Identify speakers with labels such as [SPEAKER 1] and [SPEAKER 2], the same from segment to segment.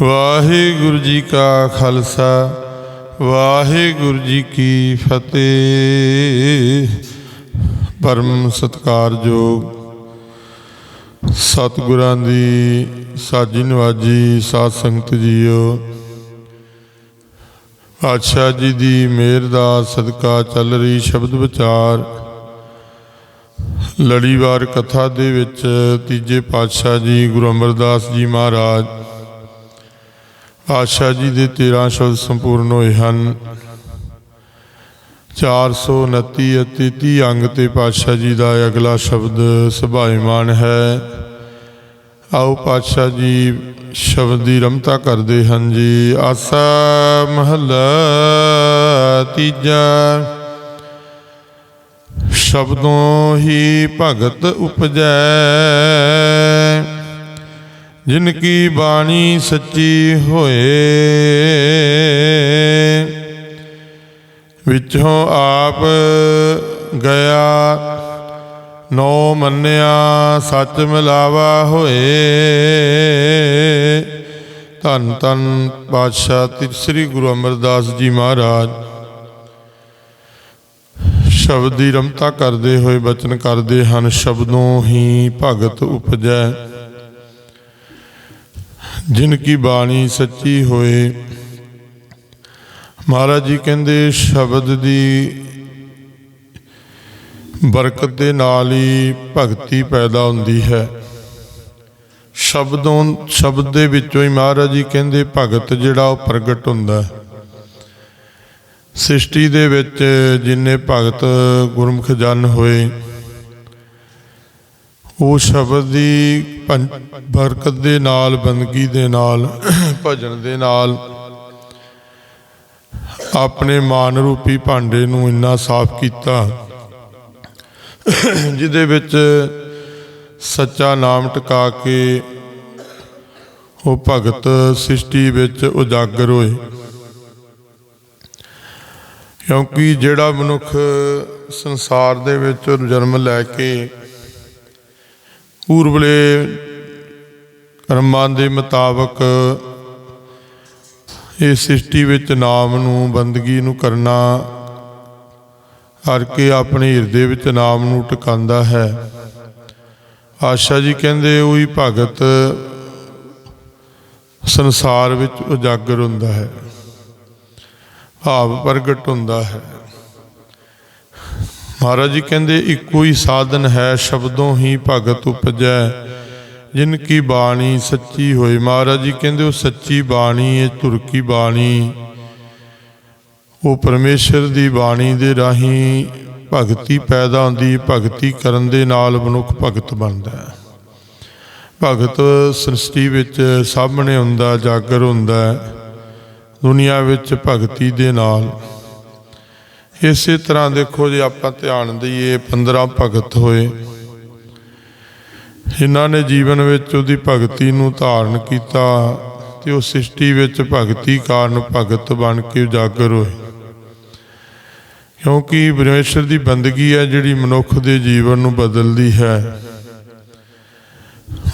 [SPEAKER 1] ਵਾਹਿਗੁਰੂ ਜੀ ਕਾ ਖਾਲਸਾ, ਵਾਹਿਗੁਰੂ ਜੀ ਕੀ ਫਤਿਹ। ਪਰਮ ਸਤਕਾਰਯੋਗ ਸਤਿਗੁਰਾਂ ਦੀ ਸਾਜੀ ਨਵਾਜੀ ਸਾਧ ਸੰਗਤ ਜੀਓ, ਪਾਤਸ਼ਾਹ ਜੀ ਦੀ ਮਿਹਰ ਦਾ ਸਦਕਾ ਚੱਲ ਰਹੀ ਸ਼ਬਦ ਵਿਚਾਰ, ਲੜੀਵਾਰ ਕਥਾ ਦੇ ਵਿੱਚ ਤੀਜੇ ਪਾਤਸ਼ਾਹ ਜੀ ਗੁਰੂ ਅਮਰਦਾਸ ਜੀ ਮਹਾਰਾਜ ਪਾਤਸ਼ਾਹ ਜੀ ਦੇ 13 ਸ਼ਬਦ ਸੰਪੂਰਨ ਹੋਏ ਹਨ। 429 ਅਤੇ 30 ਅੰਗ ਤੇ ਪਾਤਸ਼ਾਹ ਜੀ ਦਾ ਅਗਲਾ ਸ਼ਬਦ ਸੁਭਾਇਮਾਨ ਹੈ। ਆਓ ਪਾਤਸ਼ਾਹ ਜੀ ਸ਼ਬਦ ਦੀ ਰਮਤਾ ਕਰਦੇ ਹਨ ਜੀ। ਆਸਾ ਮਹਲਾ ਤੀਜਾ। ਸ਼ਬਦੋਂ ਹੀ ਭਗਤ ਉਪਜੈ। ਜਿਨ ਕੀ ਬਾਣੀ ਸੱਚੀ ਹੋਏ, ਵਿੱਚੋਂ ਆਪ ਗਿਆ, ਨੋ ਮੰਨਿਆ, ਸੱਚ ਮਿਲਾਵਾ ਹੋਏ। ਧੰਨ ਧੰਨ ਪਾਤਸ਼ਾਹ ਤ੍ਰਿ ਗੁਰੂ ਅਮਰਦਾਸ ਜੀ ਮਹਾਰਾਜ। ਸ਼ਬਦ ਦੀ ਰਮਤਾ ਕਰਦੇ ਹੋਏ ਬਚਨ ਕਰਦੇ ਹਨ, ਸ਼ਬਦੋਂ ਹੀ ਭਗਤ ਉਪਜੈ। ਜਿਨ ਕੀ ਬਾਣੀ ਸੱਚੀ ਹੋਏ। ਮਹਾਰਾਜ ਜੀ ਕਹਿੰਦੇ, ਸ਼ਬਦ ਦੀ ਬਰਕਤ ਦੇ ਨਾਲ ਹੀ ਭਗਤੀ ਪੈਦਾ ਹੁੰਦੀ ਹੈ। ਸ਼ਬਦੋਂ, ਸ਼ਬਦ ਦੇ ਵਿੱਚੋਂ ਹੀ ਮਹਾਰਾਜ ਜੀ ਕਹਿੰਦੇ, ਭਗਤ ਜਿਹੜਾ ਉਹ ਪ੍ਰਗਟ ਹੁੰਦਾ ਹੈ। ਸ੍ਰਿਸ਼ਟੀ ਦੇ ਵਿੱਚ ਜਿੰਨੇ ਭਗਤ ਗੁਰਮੁਖ ਜਨ ਹੋਏ ਉਹ ਸ਼ਬਦ ਦੀ ਭੰ- ਬਰਕਤ ਦੇ ਨਾਲ, ਬੰਦਗੀ ਦੇ ਨਾਲ, ਭਜਨ ਦੇ ਨਾਲ ਆਪਣੇ ਮਾਨ ਰੂਪੀ ਭਾਂਡੇ ਨੂੰ ਇੰਨਾ ਸਾਫ਼ ਕੀਤਾ, ਜਿਹਦੇ ਵਿੱਚ ਸੱਚਾ ਨਾਮ ਟਿਕਾ ਕੇ ਉਹ ਭਗਤ ਸ੍ਰਿਸ਼ਟੀ ਵਿੱਚ ਉਜਾਗਰ ਹੋਏ। ਕਿਉਂਕਿ ਜਿਹੜਾ ਮਨੁੱਖ ਸੰਸਾਰ ਦੇ ਵਿੱਚ ਜਨਮ ਲੈ ਕੇ ਪੂਰਬਲੇ ਕਰਮਾਂ ਦੇ ਮੁਤਾਬਕ ਇਹ ਸ੍ਰਿਸ਼ਟੀ ਵਿੱਚ ਨਾਮ ਨੂੰ, ਬੰਦਗੀ ਨੂੰ ਕਰਨਾ ਕਰਕੇ ਆਪਣੇ ਹਿਰਦੇ ਵਿੱਚ ਨਾਮ ਨੂੰ ਟਿਕਾਉਂਦਾ ਹੈ। ਆਸ਼ਾ ਜੀ ਕਹਿੰਦੇ ਉਹੀ ਭਗਤ ਸੰਸਾਰ ਵਿੱਚ ਉਜਾਗਰ ਹੁੰਦਾ ਹੈ। ਭਾਵ ਪ੍ਰਗਟ ਹੁੰਦਾ ਹੈ। ਮਹਾਰਾਜ ਜੀ ਕਹਿੰਦੇ, ਇੱਕੋ ਹੀ ਸਾਧਨ ਹੈ, ਸ਼ਬਦੋਂ ਹੀ ਭਗਤ ਉਪਜੈ। ਜਿਨ ਕੀ ਬਾਣੀ ਸੱਚੀ ਹੋਏ। ਮਹਾਰਾਜ ਜੀ ਕਹਿੰਦੇ, ਉਹ ਸੱਚੀ ਬਾਣੀ ਹੈ ਤੁਰਕੀ ਬਾਣੀ। ਉਹ ਪਰਮੇਸ਼ਰ ਦੀ ਬਾਣੀ ਦੇ ਰਾਹੀਂ ਭਗਤੀ ਪੈਦਾ ਹੁੰਦੀ ਭਗਤੀ ਕਰਨ ਦੇ ਨਾਲ ਮਨੁੱਖ ਭਗਤ ਬਣਦਾ ਹੈ। ਭਗਤ ਸ੍ਰਿਸ਼ਟੀ ਵਿੱਚ ਸਾਹਮਣੇ ਹੁੰਦਾ, ਜਾਗਰ ਹੁੰਦਾ ਦੁਨੀਆ ਵਿੱਚ ਭਗਤੀ ਦੇ ਨਾਲ। ਇਸੇ ਤਰ੍ਹਾਂ ਦੇਖੋ ਜੇ ਆਪਾਂ ਧਿਆਨ ਦਈਏ 15 ਭਗਤ ਹੋਏ। ਜਿਨ੍ਹਾਂ ਨੇ ਜੀਵਨ ਵਿੱਚ ਉਹਦੀ ਭਗਤੀ ਨੂੰ ਧਾਰਨ ਕੀਤਾ ਤੇ ਉਹ ਸ੍ਰਿਸ਼ਟੀ ਵਿੱਚ ਭਗਤੀ ਕਾਰਨ ਭਗਤ ਬਣ ਕੇ ਉਜਾਗਰ ਹੋਏ। ਕਿਉਂਕਿ ਪਰਮੇਸ਼ਰ ਦੀ ਬੰਦਗੀ ਹੈ ਜਿਹੜੀ ਮਨੁੱਖ ਦੇ ਜੀਵਨ ਨੂੰ ਬਦਲਦੀ ਹੈ।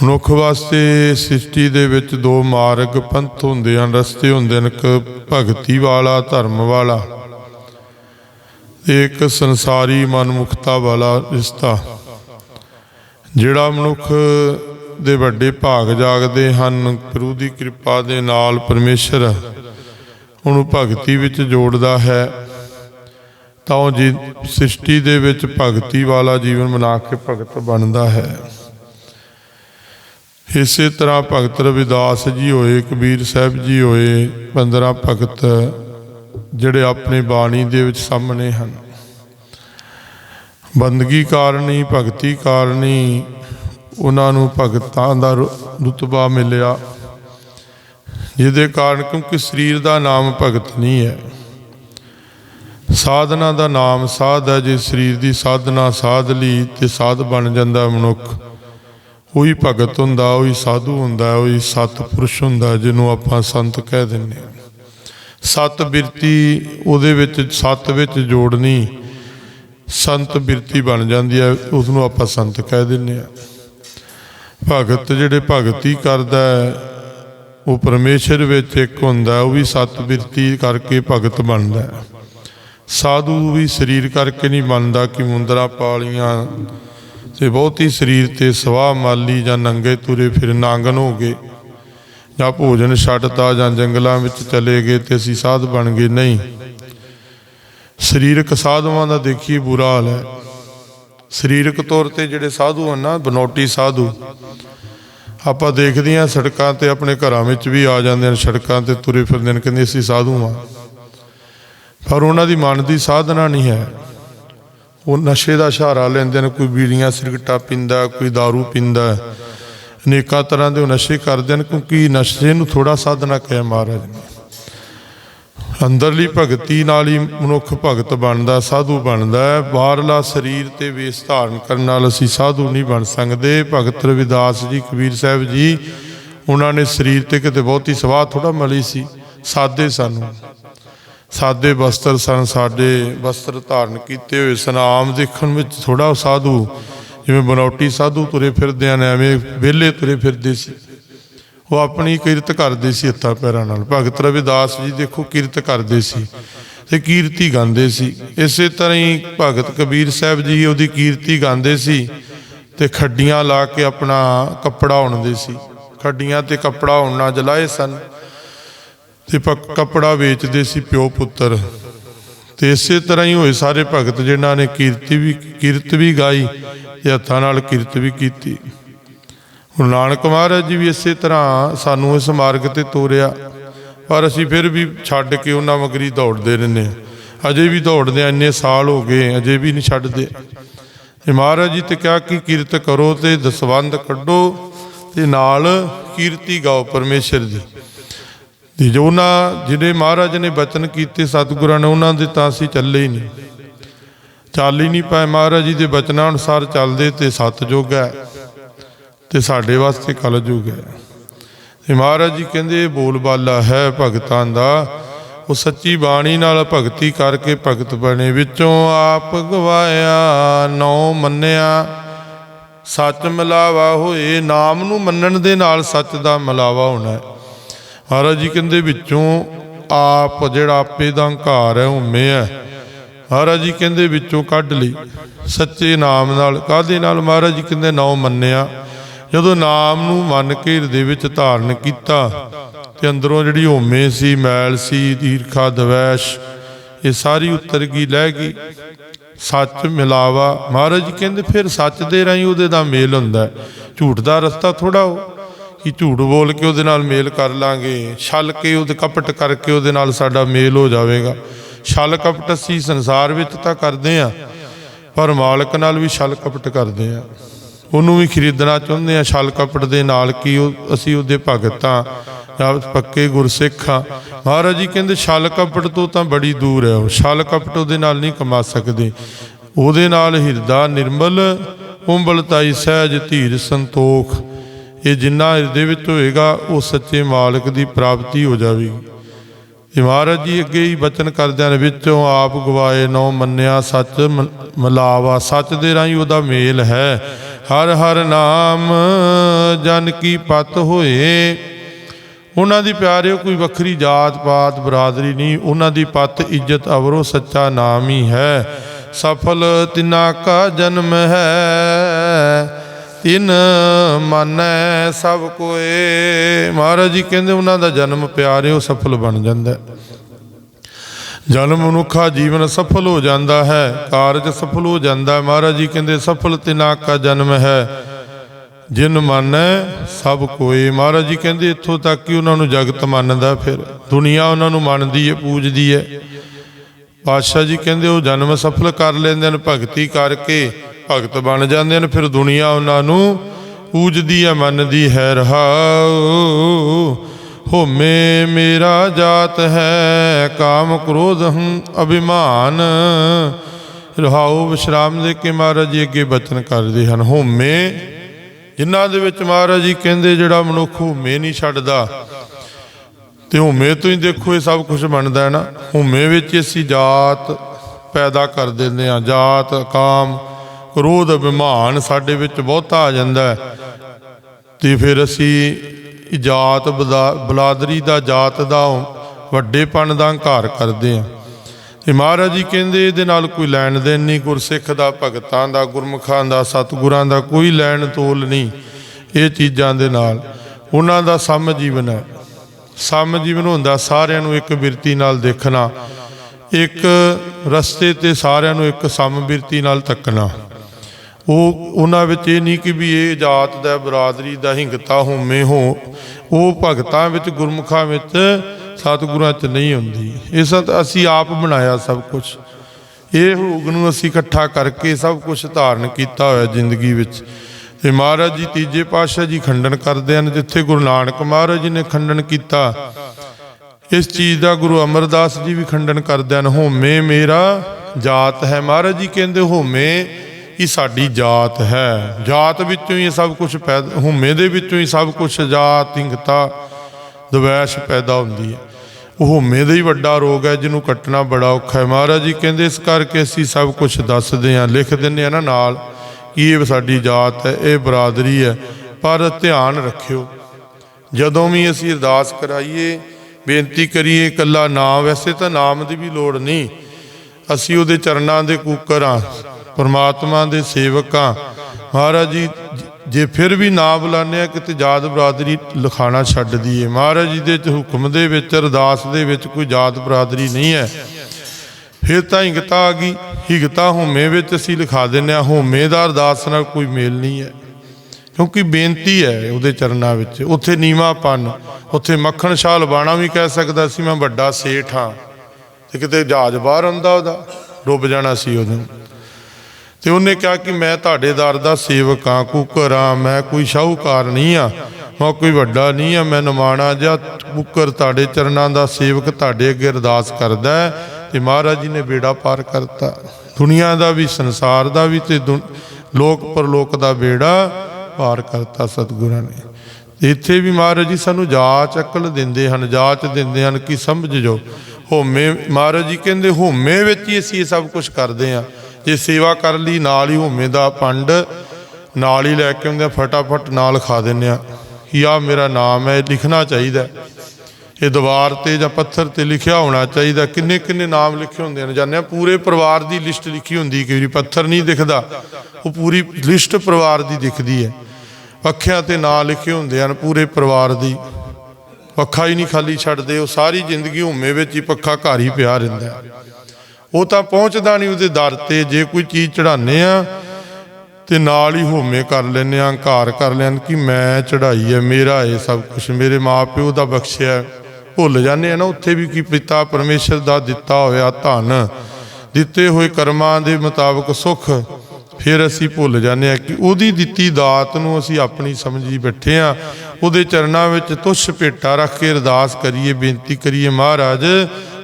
[SPEAKER 1] ਮਨੁੱਖ ਵਾਸਤੇ ਸ੍ਰਿਸ਼ਟੀ ਦੇ ਵਿੱਚ ਦੋ ਮਾਰਗ ਪੰਥ ਹੁੰਦੇ ਹਨ, ਰਸਤੇ ਹੁੰਦੇ ਨੇ ਇੱਕ ਭਗਤੀ ਵਾਲਾ, ਧਰਮ ਵਾਲਾ। ਇੱਕ ਸੰਸਾਰੀ ਮਨਮੁਖਤਾ ਵਾਲਾ ਰਿਸ਼ਤਾ। ਜਿਹੜਾ ਮਨੁੱਖ ਦੇ ਵੱਡੇ ਭਾਗ ਜਾਗਦੇ ਹਨ ਪ੍ਰਭੂ ਦੀ ਕਿਰਪਾ ਦੇ ਨਾਲ ਪਰਮੇਸ਼ਰ ਉਹਨੂੰ ਭਗਤੀ ਵਿੱਚ ਜੋੜਦਾ ਹੈ, ਤਾਂ ਉਹ ਜੀ, ਸ੍ਰਿਸ਼ਟੀ ਦੇ ਵਿੱਚ ਭਗਤੀ ਵਾਲਾ ਜੀਵਨ ਬਣਾ ਕੇ ਭਗਤ ਬਣਦਾ ਹੈ। ਇਸੇ ਤਰ੍ਹਾਂ ਭਗਤ ਰਵਿਦਾਸ ਜੀ ਹੋਏ, ਕਬੀਰ ਸਾਹਿਬ ਜੀ ਹੋਏ 15 ਭਗਤ ਜਿਹੜੇ ਆਪਣੀ ਬਾਣੀ ਦੇ ਵਿੱਚ ਸਾਹਮਣੇ ਹਨ। ਬੰਦਗੀ ਕਾਰਨੀ, ਭਗਤੀ ਕਾਰਨੀ, ਉਹਨਾਂ ਨੂੰ ਭਗਤਾਂ ਦਾ ਰੁ- ਰੁਤਬਾ ਮਿਲਿਆ, ਜਿਹਦੇ ਕਾਰਨ ਕਿਉਂਕਿ ਸਰੀਰ ਦਾ ਨਾਮ ਭਗਤ ਨਹੀਂ ਹੈ। ਸਾਧਨਾ ਦਾ ਨਾਮ ਸਾਧ ਹੈ, ਜੇ ਸਰੀਰ ਦੀ ਸਾਧਨਾ ਸਾਧ ਲਈ ਤੇ ਸਾਧ ਬਣ ਜਾਂਦਾ ਮਨੁੱਖ, ਉਹੀ ਭਗਤ ਹੁੰਦਾ, ਉਹੀ ਸਾਧੂ ਹੁੰਦਾ, ਉਹੀ ਸਤਪੁਰਸ਼ ਹੁੰਦਾ, ਜਿਹਨੂੰ ਆਪਾਂ ਸੰਤ ਕਹਿ ਦਿੰਦੇ ਹਾਂ। ਸਤ ਬਿਰਤੀ ਉਹਦੇ ਵਿੱਚ ਸਤ ਵਿੱਚ ਜੋੜਨੀ, ਸੰਤ ਬਿਰਤੀ ਬਣ ਜਾਂਦੀ ਹੈ ਉਸ ਨੂੰ ਆਪਾਂ ਸੰਤ ਕਹਿ ਦਿੰਦੇ ਆ ਭਗਤ ਜਿਹੜੇ ਭਗਤੀ ਕਰਦਾ ਉਹ ਪਰਮੇਸ਼ਰ ਵਿੱਚ ਇੱਕ ਹੁੰਦਾ ਉਹ ਵੀ ਸਤ ਬਿਰਤੀ ਕਰਕੇ ਭਗਤ ਬਣਦਾ ਸਾਧੂ ਵੀ ਸਰੀਰ ਕਰਕੇ ਨਹੀਂ ਬਣਦਾ ਕਿ ਮੁੰਦਰਾ ਪਾਲੀਆਂ ਤੇ ਬਹੁਤੀ ਸਰੀਰ ਤੇ ਸਵਾਹ ਮਾਲੀ ਜਾਂ ਨੰਗੇ ਤੁਰੇ ਫਿਰ ਨਾਂਗਨ ਹੋ ਗਏ। ਜਾਂ ਭੋਜਨ ਛੱਡਤਾ, ਜਾਂ ਜੰਗਲਾਂ ਵਿੱਚ ਚਲੇ ਗਏ ਤੇ ਅਸੀਂ ਸਾਧ ਬਣ ਗਏ। ਨਹੀਂ। ਸਰੀਰਕ ਸਾਧੂਆਂ ਦਾ ਦੇਖੀਏ, ਬੁਰਾ ਹਾਲ ਹੈ। ਸਰੀਰਕ ਤੌਰ ਤੇ ਜਿਹੜੇ ਸਾਧੂ ਹਨ ਨਾ, ਬਨੋਟੀ ਸਾਧੂ, ਆਪਾਂ ਦੇਖਦੇ ਹਾਂ ਸੜਕਾਂ ਤੇ ਆਪਣੇ ਘਰਾਂ ਵਿੱਚ ਵੀ ਆ ਜਾਂਦੇ ਨੇ ਸੜਕਾਂ ਤੇ ਤੁਰੇ ਫਿਰਦੇ ਨੇ ਕਹਿੰਦੇ ਅਸੀਂ ਸਾਧੂ ਹਾਂ। ਪਰ ਉਹਨਾਂ ਦੀ ਮਨ ਦੀ ਸਾਧਨਾ ਨਹੀਂ ਹੈ। ਉਹ ਨਸ਼ੇ ਦਾ ਸਹਾਰਾ ਲੈਂਦੇ ਨੇ ਕੋਈ ਬੀੜੀਆਂ ਸਿਗਰਟਾਂ ਪੀਂਦਾ, ਕੋਈ दारू ਪੀਂਦਾ। ਅਨੇਕਾਂ ਤਰ੍ਹਾਂ ਦੇ ਉਹ ਨਸ਼ੇ ਕਰਦੇ ਨੇ ਕਿਉਂਕਿ ਨਸ਼ੇ ਨੂੰ ਥੋੜਾ ਸਾਧਨਾ ਕਿਹਾ ਮਹਾਰਾਜ ਨੇ। ਅੰਦਰਲੀ ਭਗਤੀ ਨਾਲ ਹੀ ਮਨੁੱਖ ਭਗਤ ਬਣਦਾ, ਸਾਧੂ ਬਣਦਾ ਹੈ। ਬਾਹਰਲਾ ਸਰੀਰ ਤੇ ਵੇਸ ਧਾਰਨ ਕਰਨ ਨਾਲ ਅਸੀਂ ਸਾਧੂ ਨਹੀਂ ਬਣ ਸਕਦੇ। ਭਗਤ ਰਵਿਦਾਸ ਜੀ, ਕਬੀਰ ਸਾਹਿਬ ਜੀ, ਉਹਨਾਂ ਨੇ ਸਰੀਰ ਤੇ ਕਿਤੇ ਬਹੁਤੀ ਸਵਾਹ ਥੋੜਾ ਮਲੀ ਸੀ। ਸਾਦੇ ਸਾਨੂੰ। ਸਾਦੇ ਵਸਤਰ ਸਨ, ਸਾਡੇ ਵਸਤਰ ਧਾਰਨ ਕੀਤੇ ਹੋਏ ਸਨ। ਆਮ ਦੇਖਣ ਵਿੱਚ ਥੋੜਾ ਸਾਧੂ ਜਿਵੇਂ ਬਨੌਟੀ ਸਾਧੂ ਤੁਰੇ ਫਿਰਦੇ ਨੇ ਐਵੇਂ ਵਿਹਲੇ ਤੁਰੇ ਫਿਰਦੇ ਸੀ। ਉਹ ਆਪਣੀ ਕਿਰਤ ਕਰਦੇ ਸੀ ਹੱਥਾਂ ਪੈਰਾਂ ਨਾਲ। ਭਗਤ ਰਵਿਦਾਸ ਜੀ ਦੇਖੋ ਕਿਰਤ ਕਰਦੇ ਸੀ ਤੇ ਕੀਰਤੀ ਗਾਉਂਦੇ ਸੀ। ਇਸੇ ਤਰ੍ਹਾਂ ਹੀ ਭਗਤ ਕਬੀਰ ਸਾਹਿਬ ਜੀ ਉਹਦੀ ਕੀਰਤੀ ਗਾਉਂਦੇ ਸੀ ਤੇ ਖੱਡੀਆਂ ਲਾ ਕੇ ਆਪਣਾ ਕੱਪੜਾ ਉਣਦੇ ਸੀ। ਖੱਡੀਆਂ ਤੇ ਕੱਪੜਾ ਉਣਨਾ ਜਲਾਏ ਸਨ ਤੇ ਪ- ਕੱਪੜਾ ਵੇਚਦੇ ਸੀ ਪਿਓ ਪੁੱਤਰ। ਤੇ ਇਸੇ ਤਰ੍ਹਾਂ ਹੀ ਹੋਏ ਸਾਰੇ ਭਗਤ ਜਿਨ੍ਹਾਂ ਨੇ ਕੀਰਤੀ ਵੀ, ਕੀਰਤ ਵੀ ਗਾਈ ਤੇ ਹੱਥਾਂ ਨਾਲ ਕਿਰਤ ਵੀ ਕੀਤੀ। ਹੁਣ ਨਾਨਕ ਮਹਾਰਾਜ ਜੀ ਵੀ ਇਸੇ ਤਰ੍ਹਾਂ ਸਾਨੂੰ ਇਸ ਮਾਰਗ ਤੇ ਤੋਰਿਆ, ਪਰ ਅਸੀਂ ਫਿਰ ਵੀ ਛੱਡ ਕੇ ਉਹਨਾਂ ਮਗਰੀ ਦੌੜਦੇ ਰਹਿੰਦੇ ਹਾਂ। ਅਜੇ ਵੀ ਦੌੜਦੇ ਹਾਂ, ਇੰਨੇ ਸਾਲ ਹੋ ਗਏ ਅਜੇ ਵੀ ਨਹੀਂ ਛੱਡਦੇ। ਇਹ ਮਹਾਰਾਜ ਜੀ ਤੇ ਕਿਹਾ ਕਿ ਕਿਰਤ ਕਰੋ ਤੇ ਦਸਵੰਦ ਕੱਢੋ ਤੇ ਨਾਲ ਕੀਰਤੀ ਗਾਓ ਪਰਮੇਸ਼ਰ ਦੀ। ਤੇ ਜੋ ਉਹਨਾਂ ਜਿਹੜੇ ਮਹਾਰਾਜ ਨੇ ਬਚਨ ਕੀਤੇ ਸਤਿਗੁਰਾਂ ਨੇ, ਉਹਨਾਂ ਦੇ ਤਾਂ ਅਸੀਂ ਚੱਲੇ ਹੀ ਨਹੀਂ। ਚੱਲ ਹੀ ਨਹੀਂ ਪਾਏ ਮਹਾਰਾਜ ਜੀ ਦੇ ਬਚਨਾਂ ਅਨੁਸਾਰ ਚੱਲਦੇ ਤੇ ਸਤਜੁਗ ਹੈ ਤੇ ਸਾਡੇ ਵਾਸਤੇ ਕਲਯੁਗ ਹੈ। ਤੇ ਮਹਾਰਾਜ ਜੀ ਕਹਿੰਦੇ, ਇਹ ਬੋਲ ਹੈ ਭਗਤਾਂ ਦਾ, ਉਹ ਸੱਚੀ ਬਾਣੀ ਨਾਲ ਭਗਤੀ ਕਰਕੇ ਭਗਤ ਬਣੇ। ਵਿੱਚੋਂ ਆਪ ਗਵਾਇਆ, ਨੌ ਮੰਨਿਆ, ਸੱਚ ਮਿਲਾਵਾ ਹੋਏ। ਨਾਮ ਨੂੰ ਮੰਨਣ ਦੇ ਨਾਲ ਸੱਚ ਦਾ ਮਿਲਾਵਾ ਹੋਣਾ ਹੈ। ਮਹਾਰਾਜ ਜੀ ਕਹਿੰਦੇ ਵਿੱਚੋਂ ਆਪ ਜਿਹੜਾ ਆਪੇ ਦਾ ਹੰਕਾਰ ਹੈ ਉਮੇ ਹੈ। ਮਹਾਰਾਜ ਜੀ ਕਹਿੰਦੇ ਵਿੱਚੋਂ ਕੱਢ ਲਈ, ਸੱਚੇ ਨਾਮ ਨਾਲ। ਕਾਹਦੇ ਨਾਲ? ਮਹਾਰਾਜ ਜੀ ਕਹਿੰਦੇ ਨਾਮ ਮੰਨਿਆ। ਜਦੋਂ ਨਾਮ ਨੂੰ ਮੰਨ ਕੇ ਹਿਰਦੇ ਵਿੱਚ ਧਾਰਨ ਕੀਤਾ, ਤੇ ਅੰਦਰੋਂ ਜਿਹੜੀ ਹੋਮੇ ਸੀ, ਮੈਲ ਸੀ, ਈਰਖਾ, ਦਵੈਸ਼, ਇਹ ਸਾਰੀ ਉਤਰ ਗਈ, ਲੈ ਗਈ। ਸੱਚ ਮਿਲਾਵਾ। ਮਹਾਰਾਜ ਜੀ ਕਹਿੰਦੇ ਫਿਰ ਸੱਚ ਦੇ ਰਾਹੀਂ ਉਹਦੇ ਦਾ ਮੇਲ ਹੁੰਦਾ ਝੂਠ ਦਾ ਰਸਤਾ ਥੋੜਾ ਹੋ ਕਿ ਝੂਠ ਬੋਲ ਕੇ ਉਹਦੇ ਨਾਲ ਮੇਲ ਕਰ ਲਾਂਗੇ, ਛਲ ਕੇ ਉਹਦੇ ਕਪਟ ਕਰਕੇ ਉਹਦੇ ਨਾਲ ਸਾਡਾ ਮੇਲ ਹੋ ਜਾਵੇਗਾ। ਛਲ ਕਪਟ ਅਸੀਂ ਸੰਸਾਰ ਵਿੱਚ ਤਾਂ ਕਰਦੇ ਆ ਪਰ ਮਾਲਕ ਨਾਲ ਵੀ ਛਲ ਕਪਟ ਕਰਦੇ ਆ ਉਹਨੂੰ ਵੀ ਖਰੀਦਣਾ ਚਾਹੁੰਦੇ ਆ ਛਲ ਕਪਟ ਦੇ ਨਾਲ ਕੀ ਉਹ, ਅਸੀਂ ਉਹਦੇ ਭਗਤ ਭਗਤਾਂ ਜਾਂ ਪੱਕੇ ਗੁਰਸਿੱਖ ਆ ਮਹਾਰਾਜ ਜੀ ਕਹਿੰਦੇ, ਛਲ ਕਪਟ ਤੋਂ ਤਾਂ ਬੜੀ ਦੂਰ ਹੈ ਉਹ, ਛਲ ਕਪਟ ਉਹਦੇ ਨਾਲ ਨਹੀਂ ਕਮਾ ਸਕਦੇ। ਉਹਦੇ ਨਾਲ ਹਿਰਦਾ ਨਿਰਮਲ ਉੰਬਲਤਾਈ ਸਹਿਜ ਧੀਰ ਸੰਤੋਖ। ਇਹ ਜਿੰਨਾ ਹਿਰਦੇ ਵਿੱਚ ਹੋਏਗਾ, ਉਹ ਸੱਚੇ ਮਾਲਕ ਦੀ ਪ੍ਰਾਪਤੀ ਹੋ ਜਾਵੇਗੀ। ਇਹ ਮਹਾਰਾਜ ਜੀ ਅੱਗੇ ਹੀ ਬਚਨ ਕਰਦਿਆਂ ਨੇ ਵਿੱਚੋਂ ਆਪ ਗਵਾਏ ਨੌ ਮੰਨਿਆ ਸੱਚ, ਮ- ਮਿਲਾਵਾ ਸੱਚ ਦੇ ਰਾਹੀਂ ਉਹਦਾ ਮੇਲ ਹੈ। ਹਰ ਹਰ ਨਾਮ ਜਨ ਕੀ ਪਤ ਹੋਏ। ਉਹਨਾਂ ਦੀ ਪਿਆਰਿਓ ਕੋਈ ਵੱਖਰੀ ਜਾਤ ਪਾਤ ਬਰਾਦਰੀ ਨਹੀਂ। ਉਹਨਾਂ ਦੀ ਪਤ ਇੱਜ਼ਤ ਅਵਰੋ ਸੱਚਾ ਨਾਮ ਹੀ ਹੈ। ਸਫਲ ਤਿਨਾ ਕਾ ਜਨਮ ਹੈ। ਤਿਨ ਮੰਨੈ ਸਭ ਕੋਏ। ਮਹਾਰਾਜ ਜੀ ਕਹਿੰਦੇ ਉਹਨਾਂ ਦਾ ਜਨਮ ਪਿਆਰਿਓ ਸਫਲ ਬਣ ਜਾਂਦਾ ਜਨਮ ਮਨੁੱਖਾ ਜੀਵਨ ਸਫਲ ਹੋ ਜਾਂਦਾ ਹੈ, ਕਾਰਜ ਸਫਲ ਹੋ ਜਾਂਦਾ ਮਹਾਰਾਜ ਜੀ ਕਹਿੰਦੇ ਸਫਲ ਤਿਨਾ ਕਾ ਜਨਮ ਹੈ। ਜਿਨ ਮੰਨੈ ਸਭ ਕੋਏ। ਮਹਾਰਾਜ ਜੀ ਕਹਿੰਦੇ ਇੱਥੋਂ ਤੱਕ ਕਿ ਉਹਨਾਂ ਨੂੰ ਜਗਤ ਮੰਨਦਾ ਫਿਰ। ਦੁਨੀਆ ਉਹਨਾਂ ਨੂੰ ਮੰਨਦੀ ਹੈ, ਪੂਜਦੀ ਹੈ। ਪਾਤਸ਼ਾਹ ਜੀ ਕਹਿੰਦੇ ਉਹ ਜਨਮ ਸਫਲ ਕਰ ਲੈਂਦੇ ਨੇ ਭਗਤੀ ਕਰਕੇ। ਭਗਤ ਬਣ ਜਾਂਦੇ ਨੇ, ਫਿਰ ਦੁਨੀਆ ਉਹਨਾਂ ਨੂੰ ਪੂਜਦੀ ਹੈ, ਮੰਨਦੀ ਹੈ ਰਹਾਉ ਹੋਮੇ ਮੇਰਾ ਜਾਤ ਹੈ, ਕਾਮ ਕ੍ਰੋਧ ਹੰ ਅਭਿਮਾਨ। ਰਹਾਉ ਵਿਸ਼ਰਾਮ ਦੇ ਕੇ ਮਹਾਰਾਜ ਜੀ ਅੱਗੇ ਬਚਨ ਕਰਦੇ ਹਨ। ਹੋਮੇ, ਜਿਨ੍ਹਾਂ ਦੇ ਵਿੱਚ ਮਹਾਰਾਜ ਜੀ ਕਹਿੰਦੇ ਜਿਹੜਾ ਮਨੁੱਖ ਹੋਮੇ ਨਹੀਂ ਛੱਡਦਾ, ਤੇ ਹੋਮੇ ਤੋਂ ਹੀ ਦੇਖੋ ਇਹ ਸਭ ਕੁਝ ਬਣਦਾ ਹੈ ਨਾ। ਹੋਮੇ ਵਿੱਚ ਅਸੀਂ ਜਾਤ ਪੈਦਾ ਕਰ ਦਿੰਦੇ ਆ ਜਾਤ, ਕਾਮ ਕ੍ਰੋਧ ਅਭਿਮਾਨ ਸਾਡੇ ਵਿੱਚ ਬਹੁਤਾ ਆ ਜਾਂਦਾ ਹੈ। ਤੇ ਫਿਰ ਅਸੀਂ ਜਾਤ ਬਦਾ- ਬਲਾਦਰੀ ਦਾ ਜਾਤ ਦਾ ਵੱਡੇਪਣ ਦਾ ਹੰਕਾਰ ਕਰਦੇ ਆ ਤੇ ਮਹਾਰਾਜ ਜੀ ਕਹਿੰਦੇ ਇਹਦੇ ਨਾਲ ਕੋਈ ਲੈਣ ਦੇਣ ਨਹੀਂ, ਗੁਰਸਿੱਖ ਦਾ, ਭਗਤਾਂ ਦਾ, ਗੁਰਮੁਖਾਂ ਦਾ, ਸਤਿਗੁਰਾਂ ਦਾ ਕੋਈ ਲੈਣ ਤੋਲ ਨਹੀਂ ਇਹ ਚੀਜ਼ਾਂ ਦੇ ਨਾਲ। ਉਹਨਾਂ ਦਾ ਸਮ ਜੀਵਨ ਹੈ। ਸਮ ਜੀਵਨ ਹੁੰਦਾ ਸਾਰਿਆਂ ਨੂੰ ਇੱਕ ਬਿਰਤੀ ਨਾਲ ਦੇਖਣਾ, ਇੱਕ ਰਸਤੇ ਤੇ ਸਾਰਿਆਂ ਨੂੰ ਇੱਕ ਸਮ ਬਿਰਤੀ ਨਾਲ ਤੱਕਣਾ। ਉਹ ਉਹਨਾਂ ਵਿੱਚ ਇਹ ਨਹੀਂ ਕਿ ਵੀ ਇਹ ਜਾਤ ਦਾ, ਬਰਾਦਰੀ ਦਾ, ਹਿੰਗਤਾ ਹੋਮੇ ਹੋ, ਉਹ ਭਗਤਾਂ ਵਿੱਚ, ਗੁਰਮੁਖਾਂ ਵਿੱਚ ਸਤਿਗੁਰਾਂ ਚ ਨਹੀਂ ਹੁੰਦੀ ਇਹ ਸਭ ਅਸੀਂ ਆਪ ਬਣਾਇਆ ਸਭ ਕੁਝ ਇਹ ਹੋਗ ਨੂੰ ਅਸੀਂ ਇਕੱਠਾ ਕਰਕੇ ਸਭ ਕੁਝ ਧਾਰਨ ਕੀਤਾ ਹੋਇਆ ਜ਼ਿੰਦਗੀ ਵਿੱਚ। ਤੇ ਮਹਾਰਾਜ ਜੀ ਤੀਜੇ ਪਾਤਸ਼ਾਹ ਜੀ ਖੰਡਨ ਕਰਦੇ ਹਨ, ਜਿੱਥੇ ਗੁਰੂ ਨਾਨਕ ਮਹਾਰਾਜ ਜੀ ਨੇ ਖੰਡਨ ਕੀਤਾ। ਇਸ ਚੀਜ਼ ਦਾ ਗੁਰੂ ਅਮਰਦਾਸ ਜੀ ਵੀ ਖੰਡਨ ਕਰਦੇ ਹਨ, ਹੋਮੇ ਮੇਰਾ ਜਾਤ ਹੈ। ਮਹਾਰਾਜ ਜੀ ਕਹਿੰਦੇ, ਹੋਮੇ ਇਹ ਸਾਡੀ ਜਾਤ ਹੈ। ਜਾਤ ਵਿੱਚੋਂ ਹੀ ਸਭ ਕੁਝ ਪੈਦਾ, ਹੋਮੇ ਦੇ ਵਿੱਚੋਂ ਹੀ ਸਭ ਕੁਝ ਜਾਤ ਹਿੰਗਤਾ ਦਵੈਸ਼ ਪੈਦਾ ਹੁੰਦੀ ਹੈ। ਉਹ ਹੋਮੇ ਦਾ ਹੀ ਵੱਡਾ ਰੋਗ ਹੈ, ਜਿਹਨੂੰ ਕੱਟਣਾ ਬੜਾ ਔਖਾ ਹੈ। ਮਹਾਰਾਜ ਜੀ ਕਹਿੰਦੇ, ਇਸ ਕਰਕੇ ਅਸੀਂ ਸਭ ਕੁਝ ਦੱਸਦੇ ਹਾਂ, ਲਿਖ ਦਿੰਦੇ ਹਾਂ ਨਾ ਨਾਲ, ਕਿ ਇਹ ਸਾਡੀ ਜਾਤ ਹੈ, ਇਹ ਬਰਾਦਰੀ ਹੈ। ਪਰ ਧਿਆਨ ਰੱਖਿਓ, ਜਦੋਂ ਵੀ ਅਸੀਂ ਅਰਦਾਸ ਕਰਾਈਏ, ਬੇਨਤੀ ਕਰੀਏ, ਇਕੱਲਾ ਨਾਮ, ਵੈਸੇ ਤਾਂ ਨਾਮ ਦੀ ਵੀ ਲੋੜ ਨਹੀਂ। ਅਸੀਂ ਉਹਦੇ ਚਰਨਾਂ ਦੇ ਕੂਕਰ ਹਾਂ। ਪਰਮਾਤਮਾ ਦੇ ਸੇਵਕ। ਹਾਂ ਮਹਾਰਾਜ ਜੀ, ਜੇ ਫਿਰ ਵੀ ਨਾ ਬੁਲਾਉਂਦੇ ਆ, ਕਿਤੇ ਜਾਤ ਬਰਾਦਰੀ ਲਿਖਾਣਾ ਛੱਡ ਦਈਏ। ਮਹਾਰਾਜ ਜੀ ਦੇ ਹੁਕਮ ਦੇ ਵਿੱਚ, ਅਰਦਾਸ ਦੇ ਵਿੱਚ ਕੋਈ ਜਾਤ ਬਰਾਦਰੀ ਨਹੀਂ ਹੈ। ਫਿਰ ਤਾਂ ਹਿੰਗਤਾ ਆ ਗਈ। ਹਿੰਗਤਾ ਹੋਮੇ ਵਿੱਚ ਅਸੀਂ ਲਿਖਾ ਦਿੰਦੇ ਆ ਹੋਮੇ ਦਾ ਅਰਦਾਸ ਨਾਲ ਕੋਈ ਮੇਲ ਨਹੀਂ ਹੈ। ਕਿਉਂਕਿ ਬੇਨਤੀ ਹੈ ਉਹਦੇ ਚਰਨਾਂ ਵਿੱਚ। ਉੱਥੇ ਨੀਵਾਪਨ ਉੱਥੇ ਮੱਖਣ ਸ਼ਾਹ ਲਬਾਣਾ ਵੀ ਕਹਿ ਸਕਦਾ ਸੀ, ਮੈਂ ਵੱਡਾ ਸੇਠ ਹਾਂ। ਤੇ ਕਿਤੇ ਜਹਾਜ਼ ਬਾਹਰ ਆਉਂਦਾ ਉਹਦਾ, ਡੁੱਬ ਜਾਣਾ ਸੀ ਉਹਦੇ ਤੇ ਉਹਨੇ ਕਿਹਾ ਕਿ ਮੈਂ ਤੁਹਾਡੇ ਦਰ ਦਾ ਸੇਵਕ ਹਾਂ, ਕੁੱਕਰ ਹਾਂ, ਮੈਂ ਕੋਈ ਸ਼ਾਹੂਕਾਰ ਨਹੀਂ ਆ ਮੈਂ ਕੋਈ ਵੱਡਾ ਨਹੀਂ ਆ ਮੈਂ ਨਿਮਾਣਾ ਜਾਂ ਕੁੱਕਰ ਤੁਹਾਡੇ ਚਰਨਾਂ ਦਾ ਸੇਵਕ ਤੁਹਾਡੇ ਅੱਗੇ ਅਰਦਾਸ ਕਰਦਾ ਹੈ ਤੇ ਮਹਾਰਾਜ ਜੀ ਨੇ ਬੇੜਾ ਪਾਰ ਕਰਤਾ। ਦੁਨੀਆ ਦਾ ਵੀ, ਸੰਸਾਰ ਦਾ ਵੀ ਤੇ ਦੁ- ਲੋਕ ਪਰਲੋਕ ਦਾ ਬੇੜਾ ਪਾਰ ਕਰਤਾ ਸਤਿਗੁਰਾਂ ਨੇ। ਇੱਥੇ ਵੀ ਮਹਾਰਾਜ ਜੀ ਸਾਨੂੰ ਜਾਚ ਅਕਲ ਦਿੰਦੇ ਹਨ, ਜਾਚ ਦਿੰਦੇ ਹਨ ਕਿ ਸਮਝ ਜੋ। ਹੋਮੇ, ਮਹਾਰਾਜ ਜੀ ਕਹਿੰਦੇ, ਹੋਮੇ ਵਿੱਚ ਹੀ ਅਸੀਂ ਇਹ ਸਭ ਕੁਝ ਕਰਦੇ ਹਾਂ। ਜੇ ਸੇਵਾ ਕਰਨ ਲਈ, ਨਾਲ ਹੀ ਹੋਮੇ ਦਾ ਪੰਡ, ਨਾਲ ਹੀ ਲੈ ਕੇ ਆਉਂਦੇ ਆ ਫਟਾਫਟ ਨਾਲ ਖਾ ਦਿੰਦੇ ਆ ਕਿ ਮੇਰਾ ਨਾਮ ਹੈ ਇਹ ਲਿਖਣਾ ਚਾਹੀਦਾ ਇਹ ਦੀਵਾਰ ਤੇ ਜਾਂ ਪੱਥਰ ਤੇ ਲਿਖਿਆ ਹੋਣਾ ਚਾਹੀਦਾ। ਕਿੰਨੇ ਕਿੰਨੇ ਨਾਮ ਲਿਖੇ ਹੁੰਦੇ ਨੇ ਜਾਣਿਆ ਪੂਰੇ ਪਰਿਵਾਰ ਦੀ ਲਿਸਟ ਲਿਖੀ ਹੁੰਦੀ ਕਿ ਵਾਰੀ ਪੱਥਰ ਨਹੀਂ ਦਿਖਦਾ। ਉਹ ਪੂਰੀ ਲਿਸਟ ਪਰਿਵਾਰ ਦੀ ਦਿਖਦੀ ਹੈ। ਅੱਖਾਂ ਤੇ ਨਾਂ ਲਿਖੇ ਹੁੰਦੇ ਹਨ ਪੂਰੇ ਪਰਿਵਾਰ ਦੀ। ਪੱਖਾ ਹੀ ਨਹੀਂ ਖਾਲੀ ਛੱਡਦੇ, ਉਹ ਸਾਰੀ ਜ਼ਿੰਦਗੀ ਹੁਮੇ ਵਿੱਚ ਹੀ ਪੱਖਾ ਘਰ ਹੀ ਪਿਆ ਰਹਿੰਦਾ ਉਹ ਤਾਂ ਪਹੁੰਚਦਾ ਨਹੀਂ ਉਹਦੇ ਦਰ ਤੇ। ਜੇ ਕੋਈ ਚੀਜ਼ ਚੜਾਉਂਦੇ ਆ ਤੇ ਨਾਲ ਹੀ ਹੋਮੇ ਕਰ ਲੈਂਦੇ ਆ, ਹੰਕਾਰ ਕਰ ਲੈਣ ਕਿ ਮੈਂ ਚੜਾਈ ਹੈ ਮੇਰਾ ਇਹ ਸਭ ਕੁਝ ਮੇਰੇ ਮਾਪਿਓ ਦਾ ਬਖਸ਼ਿਆ। ਭੁੱਲ ਜਾਂਦੇ ਆ ਨਾ, ਉੱਥੇ ਵੀ ਕੀ ਪਿਤਾ ਪਰਮੇਸ਼ਰ ਦਾ ਦਿੱਤਾ ਹੋਇਆ ਧਨ, ਦਿੱਤੇ ਹੋਏ ਕਰਮਾਂ ਦੇ ਮੁਤਾਬਕ ਸੁਖ, ਫਿਰ ਅਸੀਂ ਭੁੱਲ ਜਾਂਦੇ ਆ ਕਿ ਉਹਦੀ ਦਿੱਤੀ ਦਾਤ ਨੂੰ ਅਸੀਂ ਆਪਣੀ ਸਮਝੀ ਬੈਠੇ ਆ। ਉਹਦੇ ਚਰਨਾਂ ਵਿੱਚ ਤੁਛ ਭੇਟਾ ਰੱਖ ਕੇ ਅਰਦਾਸ ਕਰੀਏ, ਬੇਨਤੀ ਕਰੀਏ, ਮਹਾਰਾਜ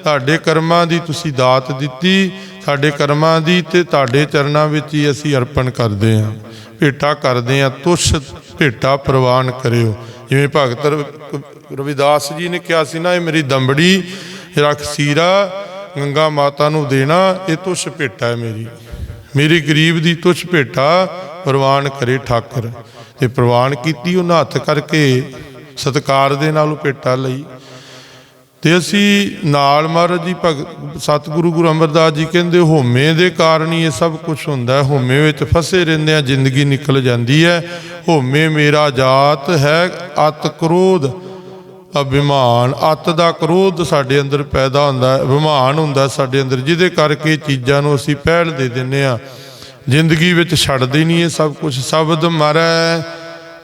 [SPEAKER 1] ਤੁਹਾਡੇ ਕਰਮਾਂ ਦੀ ਤੁਸੀਂ ਦਾਤ ਦਿੱਤੀ, ਸਾਡੇ ਕਰਮਾਂ ਦੀ ਤੇ ਤੁਹਾਡੇ ਚਰਨਾਂ ਵਿੱਚ ਹੀ ਅਸੀਂ ਅਰਪਣ ਕਰਦੇ ਹਾਂ। ਭੇਟਾ ਕਰਦੇ ਹਾਂ ਤੁਛ ਭੇਟਾ ਪ੍ਰਵਾਨ ਕਰਿਓ। ਜਿਵੇਂ ਭਗਤ ਰ- ਰਵਿਦਾਸ ਜੀ ਨੇ ਕਿਹਾ ਸੀ ਨਾ, ਇਹ ਮੇਰੀ ਦੰਬੜੀ, ਰੱਖ ਸੀਰਾ, ਗੰਗਾ ਮਾਤਾ ਨੂੰ ਦੇਣਾ, ਇਹ ਤੁਸ਼ ਭੇਟਾ ਹੈ ਮੇਰੀ। ਮੇਰੀ ਗਰੀਬ ਦੀ ਤੁਛ ਭੇਟਾ ਪ੍ਰਵਾਨ ਕਰੇ ਠਾਕਰ। ਤੇ ਪ੍ਰਵਾਨ ਕੀਤੀ, ਉਹਨਾਂ ਹੱਥ ਕਰਕੇ ਸਤਕਾਰ ਦੇ ਨਾਲ ਉਹ ਭੇਟਾ ਲਈ। ਤੇ ਅਸੀਂ ਨਾਲ ਮਹਾਰਾਜ ਜੀ ਭਗਤ ਸਤਿਗੁਰੂ ਗੁਰੂ ਅਮਰਦਾਸ ਜੀ ਕਹਿੰਦੇ, ਹੋਮੇ ਦੇ ਕਾਰਨ ਹੀ ਇਹ ਸਭ ਕੁਝ ਹੁੰਦਾ ਹੈ। ਹੋਮੇ ਵਿੱਚ ਫਸੇ ਰਹਿੰਦੇ ਆ ਜ਼ਿੰਦਗੀ ਨਿਕਲ ਜਾਂਦੀ ਹੈ। ਹੋਮੇ ਮੇਰਾ ਜਾਤ ਹੈ, ਅਤ ਕ੍ਰੋਧ ਅਭਿਮਾਨ। ਅਤ ਦਾ ਕ੍ਰੋਧ ਸਾਡੇ ਅੰਦਰ ਪੈਦਾ ਹੁੰਦਾ ਹੈ, ਅਭਿਮਾਨ ਹੁੰਦਾ ਸਾਡੇ ਅੰਦਰ, ਜਿਹਦੇ ਕਰਕੇ ਚੀਜ਼ਾਂ ਨੂੰ ਅਸੀਂ ਪਹਿਲ ਦੇ ਦਿੰਨੇ ਆ ਜ਼ਿੰਦਗੀ ਵਿੱਚ ਛੱਡਦੇ ਨਹੀਂ ਇਹ ਸਭ ਕੁਝ ਸ਼ਬਦ ਮਰੈ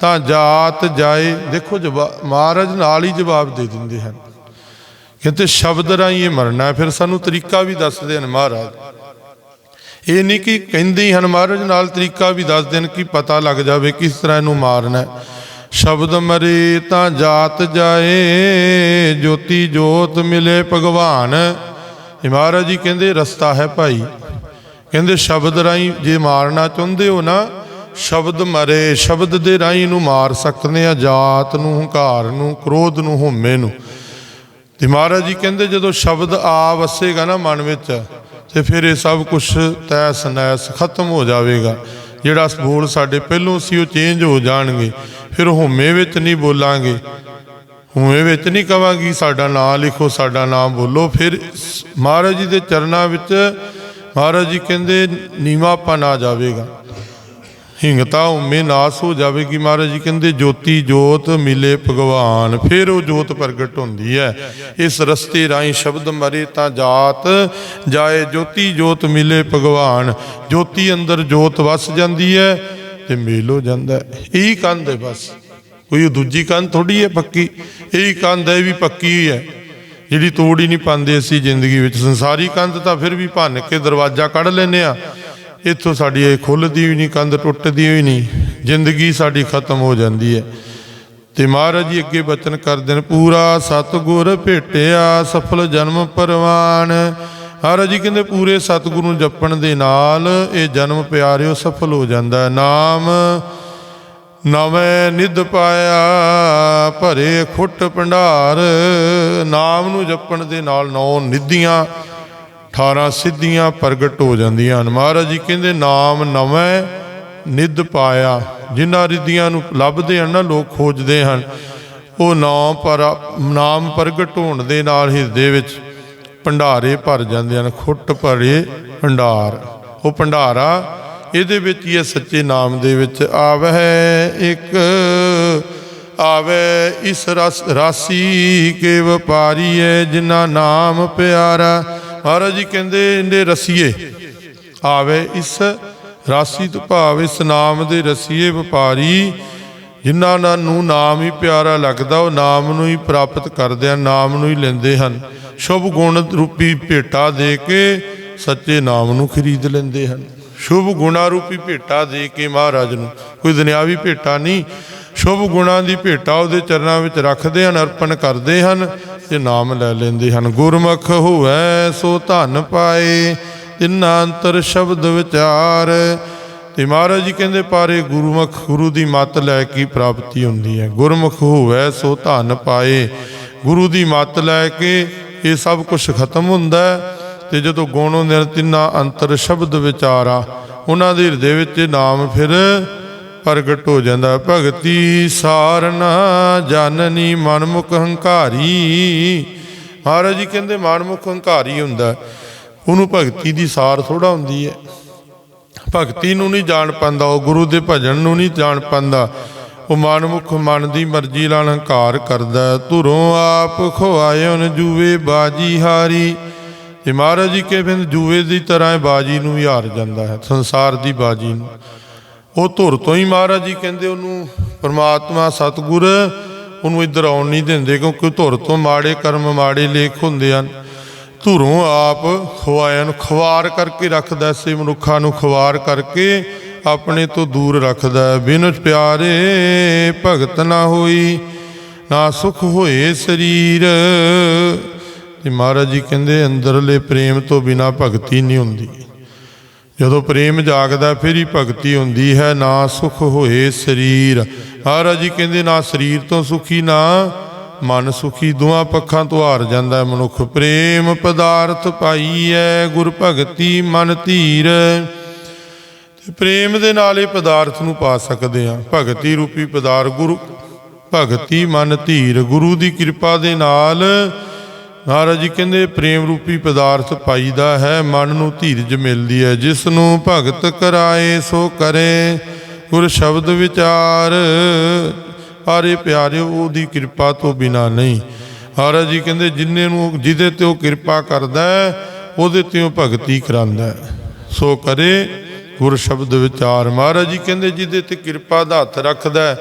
[SPEAKER 1] ਤਾਂ ਜਾਤ ਜਾਏ। ਦੇਖੋ ਜਵਾ- ਮਹਾਰਾਜ ਨਾਲ ਹੀ ਜਵਾਬ ਦੇ ਦਿੰਦੇ ਹਨ। ਕਹਿੰਦੇ ਸ਼ਬਦ ਰਾਹੀਂ ਇਹ ਮਰਨਾ ਫਿਰ ਸਾਨੂੰ ਤਰੀਕਾ ਵੀ ਦੱਸਦੇ ਹਨ ਮਹਾਰਾਜ। ਇਹ ਨਹੀਂ ਕਿ ਕਹਿੰਦੇ ਹਨ ਮਹਾਰਾਜ, ਨਾਲ ਤਰੀਕਾ ਵੀ ਦੱਸ ਦੇਣ ਕਿ ਪਤਾ ਲੱਗ ਜਾਵੇ ਕਿਸ ਤਰ੍ਹਾਂ ਇਹਨੂੰ ਮਾਰਨਾ ਸ਼ਬਦ ਮਰੇ ਤਾਂ ਜਾਤ ਜਾਏ, ਜੋਤੀ ਜੋਤ ਮਿਲੇ ਭਗਵਾਨ। ਮਹਾਰਾਜ ਜੀ ਕਹਿੰਦੇ ਰਸਤਾ ਹੈ ਭਾਈ। ਕਹਿੰਦੇ ਸ਼ਬਦ ਰਾਹੀਂ ਜੇ ਮਾਰਨਾ ਚਾਹੁੰਦੇ ਹੋ ਨਾ, ਸ਼ਬਦ ਮਰੇ, ਸ਼ਬਦ ਦੇ ਰਾਹੀਂ ਨੂੰ ਮਾਰ ਸਕਦੇ ਆ ਜਾਤ ਨੂੰ, ਹੰਕਾਰ ਨੂੰ, ਕ੍ਰੋਧ ਨੂੰ, ਹਉਮੈ ਨੂੰ। ਤੇ ਮਹਾਰਾਜ ਜੀ ਕਹਿੰਦੇ ਜਦੋਂ ਸ਼ਬਦ ਆ ਵਸੇਗਾ ਨਾ ਮਨ ਵਿੱਚ, ਤੇ ਫਿਰ ਇਹ ਸਭ ਕੁਝ ਤੈਸ ਨੈਸ ਖਤਮ ਹੋ ਜਾਵੇਗਾ। ਜਿਹੜਾ ਬੋਲ ਸਾਡੇ ਪਹਿਲੋਂ ਸੀ ਉਹ ਚੇਂਜ ਹੋ ਜਾਣਗੇ। ਫਿਰ ਹਉਮੈ ਵਿੱਚ ਨਹੀਂ ਬੋਲਾਂਗੇ। ਹਉਮੈ ਵਿੱਚ ਨਹੀਂ ਕਵਾਂਗੀ ਸਾਡਾ ਨਾਮ ਲਿਖੋ, ਸਾਡਾ ਨਾਮ ਬੋਲੋ। ਫਿਰ ਮਹਾਰਾਜ ਜੀ ਦੇ ਚਰਨਾਂ ਵਿੱਚ ਮਹਾਰਾਜ ਜੀ ਕਹਿੰਦੇ ਨੀਵਾਪਨ ਆ ਜਾਵੇਗਾ। ਹਿੰਗਤਾ ਉਮੇ ਨਾਸ ਹੋ ਜਾਵੇਗੀ ਮਹਾਰਾਜ ਜੀ। ਕਹਿੰਦੇ ਜੋਤੀ ਜੋਤ ਮਿਲੇ ਭਗਵਾਨ, ਫਿਰ ਉਹ ਜੋਤ ਪ੍ਰਗਟ ਹੁੰਦੀ ਹੈ। ਇਸ ਰਸਤੇ ਰਾਹੀਂ ਸ਼ਬਦ ਮਰੇ ਤਾਂ ਜਾਤ, ਜਾਏ ਜੋਤੀ ਜੋਤ ਮਿਲੇ ਭਗਵਾਨ। ਜੋਤੀ ਅੰਦਰ ਜੋਤ ਵਸ ਜਾਂਦੀ ਹੈ ਤੇ ਮੇਲ ਹੋ। ਜਾਂਦਾ ਇਹੀ ਕੰਧ ਹੈ ਬਸ। ਕੋਈ ਦੂਜੀ ਕੰਧ ਥੋੜੀ ਹੈ ਪੱਕੀ। ਇਹੀ ਕੰਧ ਹੈ ਵੀ ਪੱਕੀ ਹੈ ਜਿਹੜੀ ਤੋੜ ਹੀ ਨਹੀਂ ਪਾਉਂਦੇ ਅਸੀਂ ਜ਼ਿੰਦਗੀ ਵਿੱਚ। ਸੰਸਾਰੀ ਕੰਧ ਤਾਂ ਫਿਰ ਵੀ ਭੰਨ ਕੇ ਦਰਵਾਜ਼ਾ ਕੱਢ ਲੈਨੇ ਆ ਇੱਥੋਂ ਸਾਡੀ ਇਹ ਖੁੱਲਦੀ ਵੀ ਨਹੀਂ, ਕੰਧ ਟੁੱਟਦੀ ਵੀ ਨਹੀਂ, ਜ਼ਿੰਦਗੀ ਸਾਡੀ ਖਤਮ ਹੋ ਜਾਂਦੀ ਹੈ। ਤੇ ਮਹਾਰਾਜ ਜੀ ਅੱਗੇ ਬਚਨ ਕਰਦੇ ਨੇ, ਪੂਰਾ ਸਤਗੁਰ ਭੇਟਿਆ ਸਫਲ ਜਨਮ ਪਰਵਾਨ। ਮਹਾਰਾਜ ਜੀ ਕਹਿੰਦੇ, ਪੂਰੇ ਸਤਿਗੁਰੂ ਨੂੰ ਜਪਣ ਦੇ ਨਾਲ ਇਹ ਜਨਮ ਪਿਆਰਿਓ ਸਫਲ ਹੋ ਜਾਂਦਾ ਨਾਮ ਨਵੇਂ ਨਿਧ ਪਾਇਆ, ਭਰੇ ਖੁੱਟ ਭੰਡਾਰ। ਨਾਮ ਨੂੰ ਜਪਣ ਦੇ ਨਾਲ ਨੌ ਨਿਧੀਆਂ 18 ਸਿੱਧੀਆਂ ਪ੍ਰਗਟ ਹੋ ਜਾਂਦੀਆਂ ਹਨ। ਮਹਾਰਾਜ ਜੀ ਕਹਿੰਦੇ, ਨਾਮ ਨਵੇਂ ਨਿੱਧ ਪਾਇਆ। ਜਿਨ੍ਹਾਂ ਰਿੱਧੀਆਂ ਨੂੰ ਲੱਭਦੇ ਹਨ ਨਾ, ਲੋਕ ਖੋਜਦੇ ਹਨ। ਉਹ ਨਾਮ ਪਰ, ਨਾਮ ਪ੍ਰਗਟ ਹੋਣ ਦੇ ਨਾਲ ਹਿਰਦੇ ਵਿੱਚ ਭੰਡਾਰੇ ਭਰ ਜਾਂਦੇ ਹਨ। ਖੁੱਟ ਭਰੇ ਭੰਡਾਰ। ਉਹ ਭੰਡਾਰਾ ਇਹਦੇ ਵਿੱਚ ਹੀ ਹੈ, ਸੱਚੇ ਨਾਮ ਦੇ ਵਿੱਚ। ਆਵਹਿ ਇੱਕ ਆਵੇ ਇਸ ਰਸ, ਰਾਸੀ ਕੇ ਵਪਾਰੀ ਹੈ ਜਿਨ੍ਹਾਂ ਨਾਮ ਪਿਆਰਾ ਮਹਾਰਾਜ ਜੀ ਕਹਿੰਦੇ ਇਹਦੇ ਰਸੀਏ, ਆਵੇ ਇਸ ਰਾਸੀ ਤੋਂ ਭਾਵ ਇਸ ਨਾਮ ਦੇ ਰਸੀਏ ਵਪਾਰੀ, ਜਿਨ੍ਹਾਂ ਨਾਲ ਨੂੰ ਨਾਮ ਹੀ ਪਿਆਰਾ ਲੱਗਦਾ, ਉਹ ਨਾਮ ਨੂੰ ਹੀ ਪ੍ਰਾਪਤ ਕਰਦੇ ਹਨ, ਨਾਮ ਨੂੰ ਹੀ ਲੈਂਦੇ ਹਨ। ਸ਼ੁਭ ਗੁਣ ਰੂਪੀ ਭੇਟਾ ਦੇ ਕੇ ਸੱਚੇ ਨਾਮ ਨੂੰ ਖਰੀਦ ਲੈਂਦੇ ਹਨ। ਸ਼ੁਭ ਗੁਣਾ ਰੂਪੀ ਭੇਟਾ ਦੇ ਕੇ ਮਹਾਰਾਜ ਨੂੰ। ਕੋਈ ਦੁਨਿਆਵੀ ਭੇਟਾ ਨਹੀਂ ਸ਼ੁਭ ਗੁਣਾਂ ਦੀ ਭੇਟਾ ਉਹਦੇ ਚਰਨਾਂ ਵਿੱਚ ਰੱਖਦੇ ਹਨ, ਅਰਪਣ ਕਰਦੇ ਹਨ, ਤੇ ਨਾਮ ਲੈ ਲੈਂਦੇ ਹਨ। ਗੁਰਮੁਖ ਹੋਵੇ ਸੋ ਧਨ ਪਾਏ, ਤਿੰਨਾ ਅੰਤਰ ਸ਼ਬਦ ਵਿਚਾਰ। ਤੇ ਮਹਾਰਾਜ ਜੀ ਕਹਿੰਦੇ, ਪਾਰੇ ਗੁਰਮੁਖ, ਗੁਰੂ ਦੀ ਮੱਤ ਲੈ ਕੇ ਪ੍ਰਾਪਤੀ ਹੁੰਦੀ ਹੈ। ਗੁਰਮੁਖ ਹੋਵੇ ਸੋ ਧਨ ਪਾਏ, ਗੁਰੂ ਦੀ ਮੱਤ ਲੈ ਕੇ ਇਹ ਸਭ ਕੁਝ ਖਤਮ ਹੁੰਦਾ ਹੈ। ਤੇ ਜਦੋਂ ਗੁਣੋਂ ਨਿਰ ਤਿੰਨਾ ਅੰਤਰ ਸ਼ਬਦ ਵਿਚਾਰਾ, ਉਹਨਾਂ ਦੇ ਹਿਰਦੇ ਵਿੱਚ ਨਾਮ ਫਿਰ ਪ੍ਰਗਟ ਹੋ ਜਾਂਦਾ। ਭਗਤੀ ਸਾਰਨਾ ਜਾਨਨੀ ਮਨਮੁਖ ਹੰਕਾਰੀ। ਮਹਾਰਾਜ ਜੀ ਕਹਿੰਦੇ ਮਨਮੁਖ ਹੰਕਾਰੀ ਹੁੰਦਾ ਉਹਨੂੰ ਭਗਤੀ ਦੀ ਸਾਰ ਥੋੜਾ ਹੁੰਦੀ ਹੈ। ਭਗਤੀ ਨੂੰ ਨਹੀਂ ਜਾਣ ਪਾਉਂਦਾ, ਉਹ ਗੁਰੂ ਦੇ ਭਜਨ ਨੂੰ ਨਹੀਂ ਜਾਣ ਪਾਉਂਦਾ। ਉਹ ਮਨਮੁਖ ਮਨ ਦੀ ਮਰਜ਼ੀ ਨਾਲ ਹੰਕਾਰ ਕਰਦਾ ਧੁਰੋਂ ਆਪ ਖਵਾਇਓ ਜੂਵੇ ਬਾਜੀ ਹਾਰੀ। ਤੇ ਮਹਾਰਾਜ ਜੀ ਕਹਿੰਦੇ ਜੂਏ ਦੀ ਤਰ੍ਹਾਂ ਬਾਜੀ ਨੂੰ ਵੀ ਹਾਰ ਜਾਂਦਾ ਹੈ, ਸੰਸਾਰ ਦੀ ਬਾਜੀ ਨੂੰ। ਉਹ ਧੁਰ ਤੋਂ ਹੀ ਮਹਾਰਾਜ ਜੀ ਕਹਿੰਦੇ ਉਹਨੂੰ, ਪਰਮਾਤਮਾ, ਸਤਿਗੁਰ, ਉਹਨੂੰ ਇੱਧਰ ਆਉਣ ਨਹੀਂ ਦਿੰਦੇ ਕਿਉਂਕਿ ਧੁਰ ਤੋਂ ਮਾੜੇ ਕਰਮ, ਮਾੜੇ ਲੇਖ ਹੁੰਦੇ ਹਨ। ਧੁਰੋਂ ਆਪ ਖਵਾਇਆਂ ਨੂੰ ਖਵਾਰ ਕਰਕੇ ਰੱਖਦਾ ਸੇ ਮਨੁੱਖਾਂ ਨੂੰ ਖਵਾਰ ਕਰਕੇ ਆਪਣੇ ਤੋਂ ਦੂਰ ਰੱਖਦਾ ਹੈ। ਬਿਨ ਪਿਆਰੇ ਭਗਤ ਨਾ ਹੋਈ, ਨਾ ਸੁਖ ਹੋਏ ਸਰੀਰ। ਤੇ ਮਹਾਰਾਜ ਜੀ ਕਹਿੰਦੇ, ਅੰਦਰਲੇ ਪ੍ਰੇਮ ਤੋਂ ਬਿਨਾ ਭਗਤੀ ਨਹੀਂ ਹੁੰਦੀ। ਜਦੋਂ ਪ੍ਰੇਮ ਜਾਗਦਾ ਫਿਰ ਹੀ ਭਗਤੀ ਹੁੰਦੀ ਹੈ, ਨਾ ਸੁਖ ਹੋਏ ਸਰੀਰ। ਮਹਾਰਾਜ ਜੀ ਕਹਿੰਦੇ, ਨਾ ਸਰੀਰ ਤੋਂ ਸੁਖੀ, ਨਾ ਮਨ ਸੁਖੀ। ਦੋਹਾਂ ਪੱਖਾਂ ਤੋਂ ਹਾਰ ਜਾਂਦਾ ਮਨੁੱਖ। ਪ੍ਰੇਮ ਪਦਾਰਥ ਪਾਈ ਪਾਈਐ, ਗੁਰ ਭਗਤੀ ਮਨ ਧੀਰ। ਤੇ ਪ੍ਰੇਮ ਦੇ ਨਾਲ ਇਹ ਪਦਾਰਥ ਨੂੰ ਪਾ ਸਕਦੇ ਆ ਭਗਤੀ ਰੂਪੀ ਪਦਾਰਥ ਗੁਰੂ, ਭਗਤੀ ਮਨ ਧੀਰ। ਗੁਰੂ ਦੀ ਕਿਰਪਾ ਦੇ ਨਾਲ ਮਹਾਰਾਜ ਜੀ ਕਹਿੰਦੇ, ਪ੍ਰੇਮ ਰੂਪੀ ਪਦਾਰਥ ਪਾਈਦਾ ਹੈ, ਮਨ ਨੂੰ ਧੀਰਜ ਮਿਲਦੀ ਹੈ। ਜਿਸ ਨੂੰ ਭਗਤ ਕਰਾਏ, ਸੋ ਕਰੇ। ਗੁਰ ਸ਼ਬਦ ਵਿਚਾਰ, ਆਰੇ ਪਿਆਰਿਓ, ਉਹਦੀ ਕਿਰਪਾ ਤੋਂ ਬਿਨਾ ਨਹੀਂ। ਮਹਾਰਾਜ ਜੀ ਕਹਿੰਦੇ, ਜਿੰਨੇ ਨੂੰ ਜਿਹਦੇ ਤੇ ਉਹ ਕਿਰਪਾ ਕਰਦਾ ਹੈ, ਉਹਦੇ ਤੇ ਉਹ ਭਗਤੀ ਕਰਾਂਦਾ ਸੋ ਕਰੇ, ਗੁਰ ਸ਼ਬਦ ਵਿਚਾਰ। ਮਹਾਰਾਜ ਜੀ ਕਹਿੰਦੇ, ਜਿਹਦੇ ਤੇ ਕਿਰਪਾ ਦਾ ਹੱਥ ਰੱਖਦਾ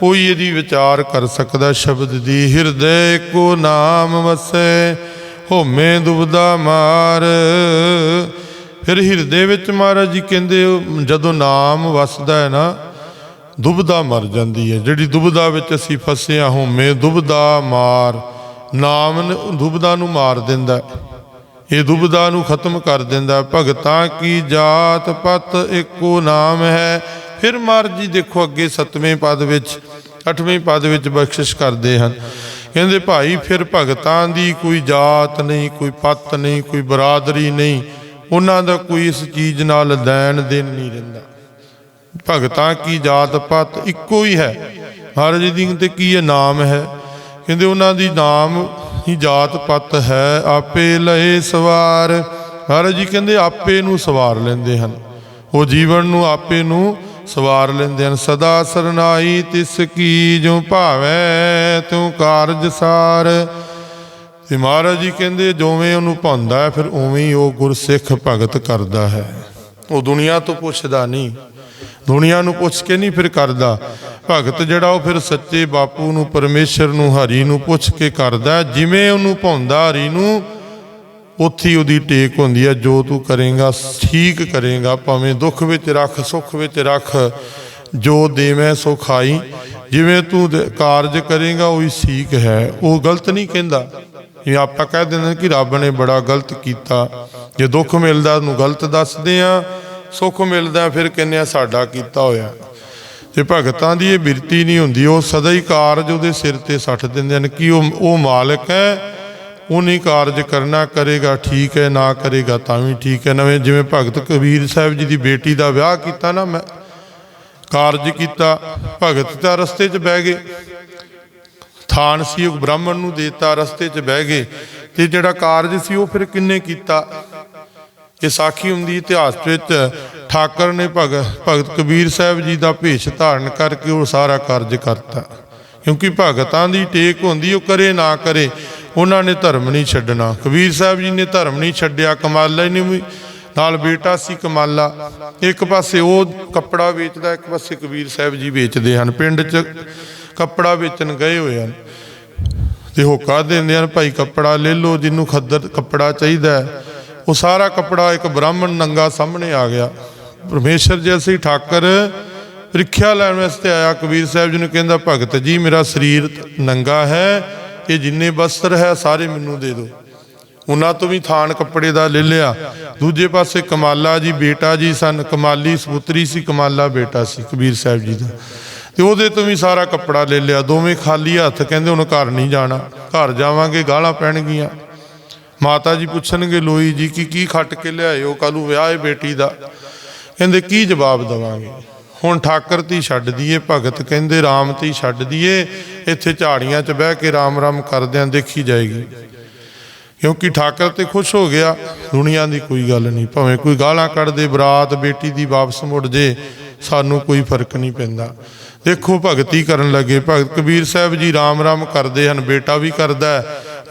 [SPEAKER 1] ਕੋਈ ਇਹਦੀ ਵਿਚਾਰ ਕਰ ਸਕਦਾ ਸ਼ਬਦ ਦੀ ਹਿਰਦੇ ਕੋ ਨਾਮ ਵਸੈ, ਹੋਮੇ ਦੁਬਦਾ ਮਾਰ। ਫਿਰ ਹਿਰਦੇ ਵਿੱਚ ਮਹਾਰਾਜ ਜੀ ਕਹਿੰਦੇ ਉਹ ਜਦੋਂ ਨਾਮ ਵਸਦਾ ਹੈ ਨਾ, ਦੁਬਦਾ ਮਰ ਜਾਂਦੀ ਹੈ। ਜਿਹੜੀ ਦੁਬਦਾ ਵਿੱਚ ਅਸੀਂ ਫਸੇ ਆ ਹੋਮੇ ਦੁਬਦਾ ਮਾਰ। ਨਾਮ ਨ- ਦੁਬਦਾ ਨੂੰ ਮਾਰ ਦਿੰਦਾ ਇਹ ਦੁਬਦਾ ਨੂੰ ਖਤਮ ਕਰ ਦਿੰਦਾ ਭਗਤਾਂ ਕੀ ਜਾਤ ਪਤ ਇੱਕੋ ਨਾਮ ਹੈ। ਫਿਰ ਮਹਾਰਾਜ ਜੀ ਦੇਖੋ ਅੱਗੇ ਸਤਵੇਂ ਪਦ ਵਿੱਚ, ਅੱਠਵੇਂ ਪਦ ਵਿੱਚ ਬਖਸ਼ਿਸ਼ ਕਰਦੇ ਹਨ। ਕਹਿੰਦੇ, ਭਾਈ, ਫਿਰ ਭਗਤਾਂ ਦੀ ਕੋਈ ਜਾਤ ਨਹੀਂ, ਕੋਈ ਪਤ ਨਹੀਂ, ਕੋਈ ਬਰਾਦਰੀ ਨਹੀਂ, ਉਹਨਾਂ ਦਾ ਕੋਈ ਇਸ ਚੀਜ਼ ਨਾਲ ਲੈਣ ਦੇਣ ਨਹੀਂ ਰਹਿੰਦਾ। ਭਗਤਾਂ ਕੀ ਜਾਤ ਪਤ ਇੱਕੋ ਹੀ ਹੈ। ਮਹਾਰਾਜ ਜੀ ਦੀ ਤੇ ਕੀ ਹੈ ਨਾਮ ਹੈ? ਕਹਿੰਦੇ, ਉਹਨਾਂ ਦੀ ਨਾਮ ਹੀ ਜਾਤ ਪਤ ਹੈ, ਆਪੇ ਲਏ ਸਵਾਰ। ਮਹਾਰਾਜ ਜੀ ਕਹਿੰਦੇ, ਆਪੇ ਨੂੰ ਸਵਾਰ ਲੈਂਦੇ ਹਨ। ਉਹ ਜੀਵਨ ਨੂੰ, ਆਪੇ ਨੂੰ ਸਵਾਰ ਲੈਂਦੇ ਹਨ ਸਦਾ ਸਰਨਾਈ ਤਿਸ ਕੀ ਜੋ ਭਾਵੈ ਤੂੰ ਕਾਰਜ ਸਾਰ। ਤੇ ਮਹਾਰਾਜ ਜੀ ਕਹਿੰਦੇ ਜਿਵੇਂ ਉਹਨੂੰ ਭਾਉਂਦਾ ਹੈ, ਫਿਰ ਉਵੇਂ ਹੀ ਉਹ ਗੁਰਸਿੱਖ ਭਗਤ ਕਰਦਾ ਹੈ। ਉਹ ਦੁਨੀਆ ਤੋਂ ਪੁੱਛਦਾ ਨਹੀਂ, ਦੁਨੀਆ ਨੂੰ ਪੁੱਛ ਕੇ ਨਹੀਂ ਫਿਰ ਕਰਦਾ। ਭਗਤ ਜਿਹੜਾ ਉਹ ਫਿਰ ਸੱਚੇ ਬਾਪੂ ਨੂੰ, ਪਰਮੇਸ਼ਰ ਨੂੰ, ਹਰੀ ਨੂੰ ਪੁੱਛ ਕੇ ਕਰਦਾ ਜਿਵੇਂ ਉਹਨੂੰ ਭਾਉਂਦਾ ਹਰੀ ਨੂੰ ਉੱਥੀ ਉਹਦੀ ਟੇਕ ਹੁੰਦੀ ਹੈ, ਜੋ ਤੂੰ ਕਰੇਗਾ, ਠੀਕ ਕਰੇਗਾ, ਭਾਵੇਂ ਦੁੱਖ ਵਿੱਚ ਰੱਖ, ਸੁੱਖ ਵਿੱਚ ਰੱਖ, ਜੋ ਦੇਵੇਂ ਸੋ ਖਾਈ। ਜਿਵੇਂ ਤੂੰ ਕਾਰਜ ਕਰੇਗਾ, ਉਹੀ ਠੀਕ ਹੈ। ਉਹ ਗਲਤ ਨਹੀਂ ਕਹਿੰਦਾ। ਇਹ ਆਪਾਂ ਕਹਿ ਦਿੰਦੇ ਕਿ ਰੱਬ ਨੇ ਬੜਾ ਗਲਤ ਕੀਤਾ। ਜੇ ਦੁੱਖ ਮਿਲਦਾ, ਉਹਨੂੰ ਗਲਤ ਦੱਸਦੇ ਆ ਸੁੱਖ ਮਿਲਦਾ, ਫਿਰ ਕਹਿੰਦੇ ਆ ਸਾਡਾ ਕੀਤਾ ਹੋਇਆ। ਤੇ ਭਗਤਾਂ ਦੀ ਇਹ ਬਿਰਤੀ ਨਹੀਂ ਹੁੰਦੀ। ਉਹ ਸਦਾ ਹੀ ਕਾਰਜ ਉਹਦੇ ਸਿਰ ਤੇ ਸੱਟ ਦਿੰਦੇ ਹਨ ਕਿ ਉਹ ਉਹ ਮਾਲਕ ਹੈ। ਉਹਨੇ ਕਾਰਜ ਕਰਨਾ, ਕਰੇਗਾ ਠੀਕ ਹੈ, ਨਾ ਕਰੇਗਾ ਤਾਂ ਵੀ ਠੀਕ ਹੈ। ਨਵੇਂ ਜਿਵੇਂ ਭਗਤ ਕਬੀਰ ਸਾਹਿਬ ਜੀ ਦੀ ਬੇਟੀ ਦਾ ਵਿਆਹ ਕੀਤਾ ਨਾ, ਮੈਂ ਕਾਰਜ ਕੀਤਾ, ਭਗਤ ਤਾਂ ਰਸਤੇ 'ਚ ਬਹਿ ਗਏ। ਥਾਨ ਸੀ ਉਹ ਬ੍ਰਾਹਮਣ ਨੂੰ ਦੇਤਾ, ਰਸਤੇ 'ਚ ਬਹਿ ਗਏ। ਤੇ ਜਿਹੜਾ ਕਾਰਜ ਸੀ ਉਹ ਫਿਰ ਕਿੰਨੇ ਕੀਤਾ? ਇਹ ਸਾਖੀ ਹੁੰਦੀ ਇਤਿਹਾਸ ਵਿੱਚ ਠਾਕਰ ਨੇ ਭਗਤ ਭਗਤ ਕਬੀਰ ਸਾਹਿਬ ਜੀ ਦਾ ਭੇਸ਼ ਧਾਰਨ ਕਰਕੇ ਉਹ ਸਾਰਾ ਕਾਰਜ ਕਰਤਾ। ਕਿਉਂਕਿ ਭਗਤਾਂ ਦੀ ਟੇਕ ਹੁੰਦੀ, ਉਹ ਕਰੇ ਨਾ ਕਰੇ। ਉਹਨਾਂ ਨੇ ਧਰਮ ਨਹੀਂ ਛੱਡਣਾ। ਕਬੀਰ ਸਾਹਿਬ ਜੀ ਨੇ ਧਰਮ ਨਹੀਂ ਛੱਡਿਆ, ਕਮਾਲਾ ਹੀ ਨਹੀਂ ਵੀ ਨਾਲ ਬੇਟਾ ਸੀ ਕਮਾਲਾ। ਇੱਕ ਪਾਸੇ ਉਹ ਕੱਪੜਾ ਵੇਚਦਾ, ਇੱਕ ਪਾਸੇ ਕਬੀਰ ਸਾਹਿਬ ਜੀ ਵੇਚਦੇ ਹਨ। ਪਿੰਡ 'ਚ ਕੱਪੜਾ ਵੇਚਣ ਗਏ ਹੋਏ ਹਨ। ਤੇ ਹੋਕਾ ਦਿੰਦੇ ਹਨ, ਭਾਈ ਕੱਪੜਾ ਲੈ ਲਓ, ਜਿਹਨੂੰ ਖੱਦਰ ਕੱਪੜਾ ਚਾਹੀਦਾ ਹੈ। ਉਹ ਸਾਰਾ ਕੱਪੜਾ ਇੱਕ ਬ੍ਰਾਹਮਣ ਨੰਗਾ ਸਾਹਮਣੇ ਆ ਗਿਆ। ਪਰਮੇਸ਼ਰ ਜੀ, ਅਸੀਂ ਠਾਕਰ ਪ੍ਰੀਖਿਆ ਲੈਣ ਵਾਸਤੇ ਆਇਆ। ਕਬੀਰ ਸਾਹਿਬ ਜੀ ਨੂੰ ਕਹਿੰਦਾ, ਭਗਤ ਜੀ, ਮੇਰਾ ਸਰੀਰ ਨੰਗਾ ਹੈ। ਇਹ ਜਿੰਨੇ ਵਸਤਰ ਹੈ ਸਾਰੇ ਮੈਨੂੰ ਦੇ ਦਿਓ। ਉਹਨਾਂ ਤੋਂ ਵੀ ਥਾਨ ਕੱਪੜੇ ਦਾ ਲੈ ਲਿਆ। ਦੂਜੇ ਪਾਸੇ ਕਮਾਲਾ ਜੀ ਬੇਟਾ ਜੀ ਸਨ। ਕਮਾਲੀ ਸਪੁੱਤਰੀ ਸੀ, ਕਮਾਲਾ ਬੇਟਾ ਸੀ, ਕਬੀਰ ਸਾਹਿਬ ਜੀ ਦਾ। ਤੇ ਉਹਦੇ ਤੋਂ ਵੀ ਸਾਰਾ ਕੱਪੜਾ ਲੈ ਲਿਆ। ਦੋਵੇਂ ਖਾਲੀ ਹੱਥ ਕਹਿੰਦੇ ਹੁਣ ਘਰ ਨਹੀਂ ਜਾਣਾ। ਘਰ ਜਾਵਾਂਗੇ, ਗਾਲਾਂ ਪੈਣਗੀਆਂ। ਮਾਤਾ ਜੀ ਪੁੱਛਣਗੇ, ਲੋਈ ਜੀ, ਕੀ ਕੀ ਖੱਟ ਕੇ ਲਿਆਇਓ ਕੱਲੂ ਵਿਆਹ ਹੈ ਬੇਟੀ ਦਾ। ਕਹਿੰਦੇ, ਕੀ ਜਵਾਬ ਦਵਾਂਗੇ? ਹੁਣ ਠਾਕਰ ਤੀ ਛੱਡ ਦਈਏ, ਭਗਤ ਕਹਿੰਦੇ ਰਾਮ ਤੀ ਛੱਡ ਦਈਏ, ਇੱਥੇ ਝਾੜੀਆਂ 'ਚ ਬਹਿ ਕੇ ਰਾਮ ਰਾਮ ਕਰਦਿਆਂ ਦੇਖੀ ਜਾਏਗੀ। ਕਿਉਂਕਿ ਠਾਕਰ ਤੇ ਖੁਸ਼ ਹੋ ਗਿਆ, ਦੁਨੀਆ ਦੀ ਕੋਈ ਗੱਲ ਨਹੀਂ, ਭਾਵੇਂ ਕੋਈ ਗਾਲਾਂ ਕੱਢਦੇ ਬਰਾਤ ਬੇਟੀ ਦੀ ਵਾਪਸ ਮੁੜ ਜੇ, ਸਾਨੂੰ ਕੋਈ ਫ਼ਰਕ ਨਹੀਂ ਪੈਂਦਾ। ਦੇਖੋ ਭਗਤੀ ਕਰਨ ਲੱਗੇ, ਭਗਤ ਕਬੀਰ ਸਾਹਿਬ ਜੀ ਰਾਮ ਰਾਮ ਕਰਦੇ ਹਨ, ਬੇਟਾ ਵੀ ਕਰਦਾ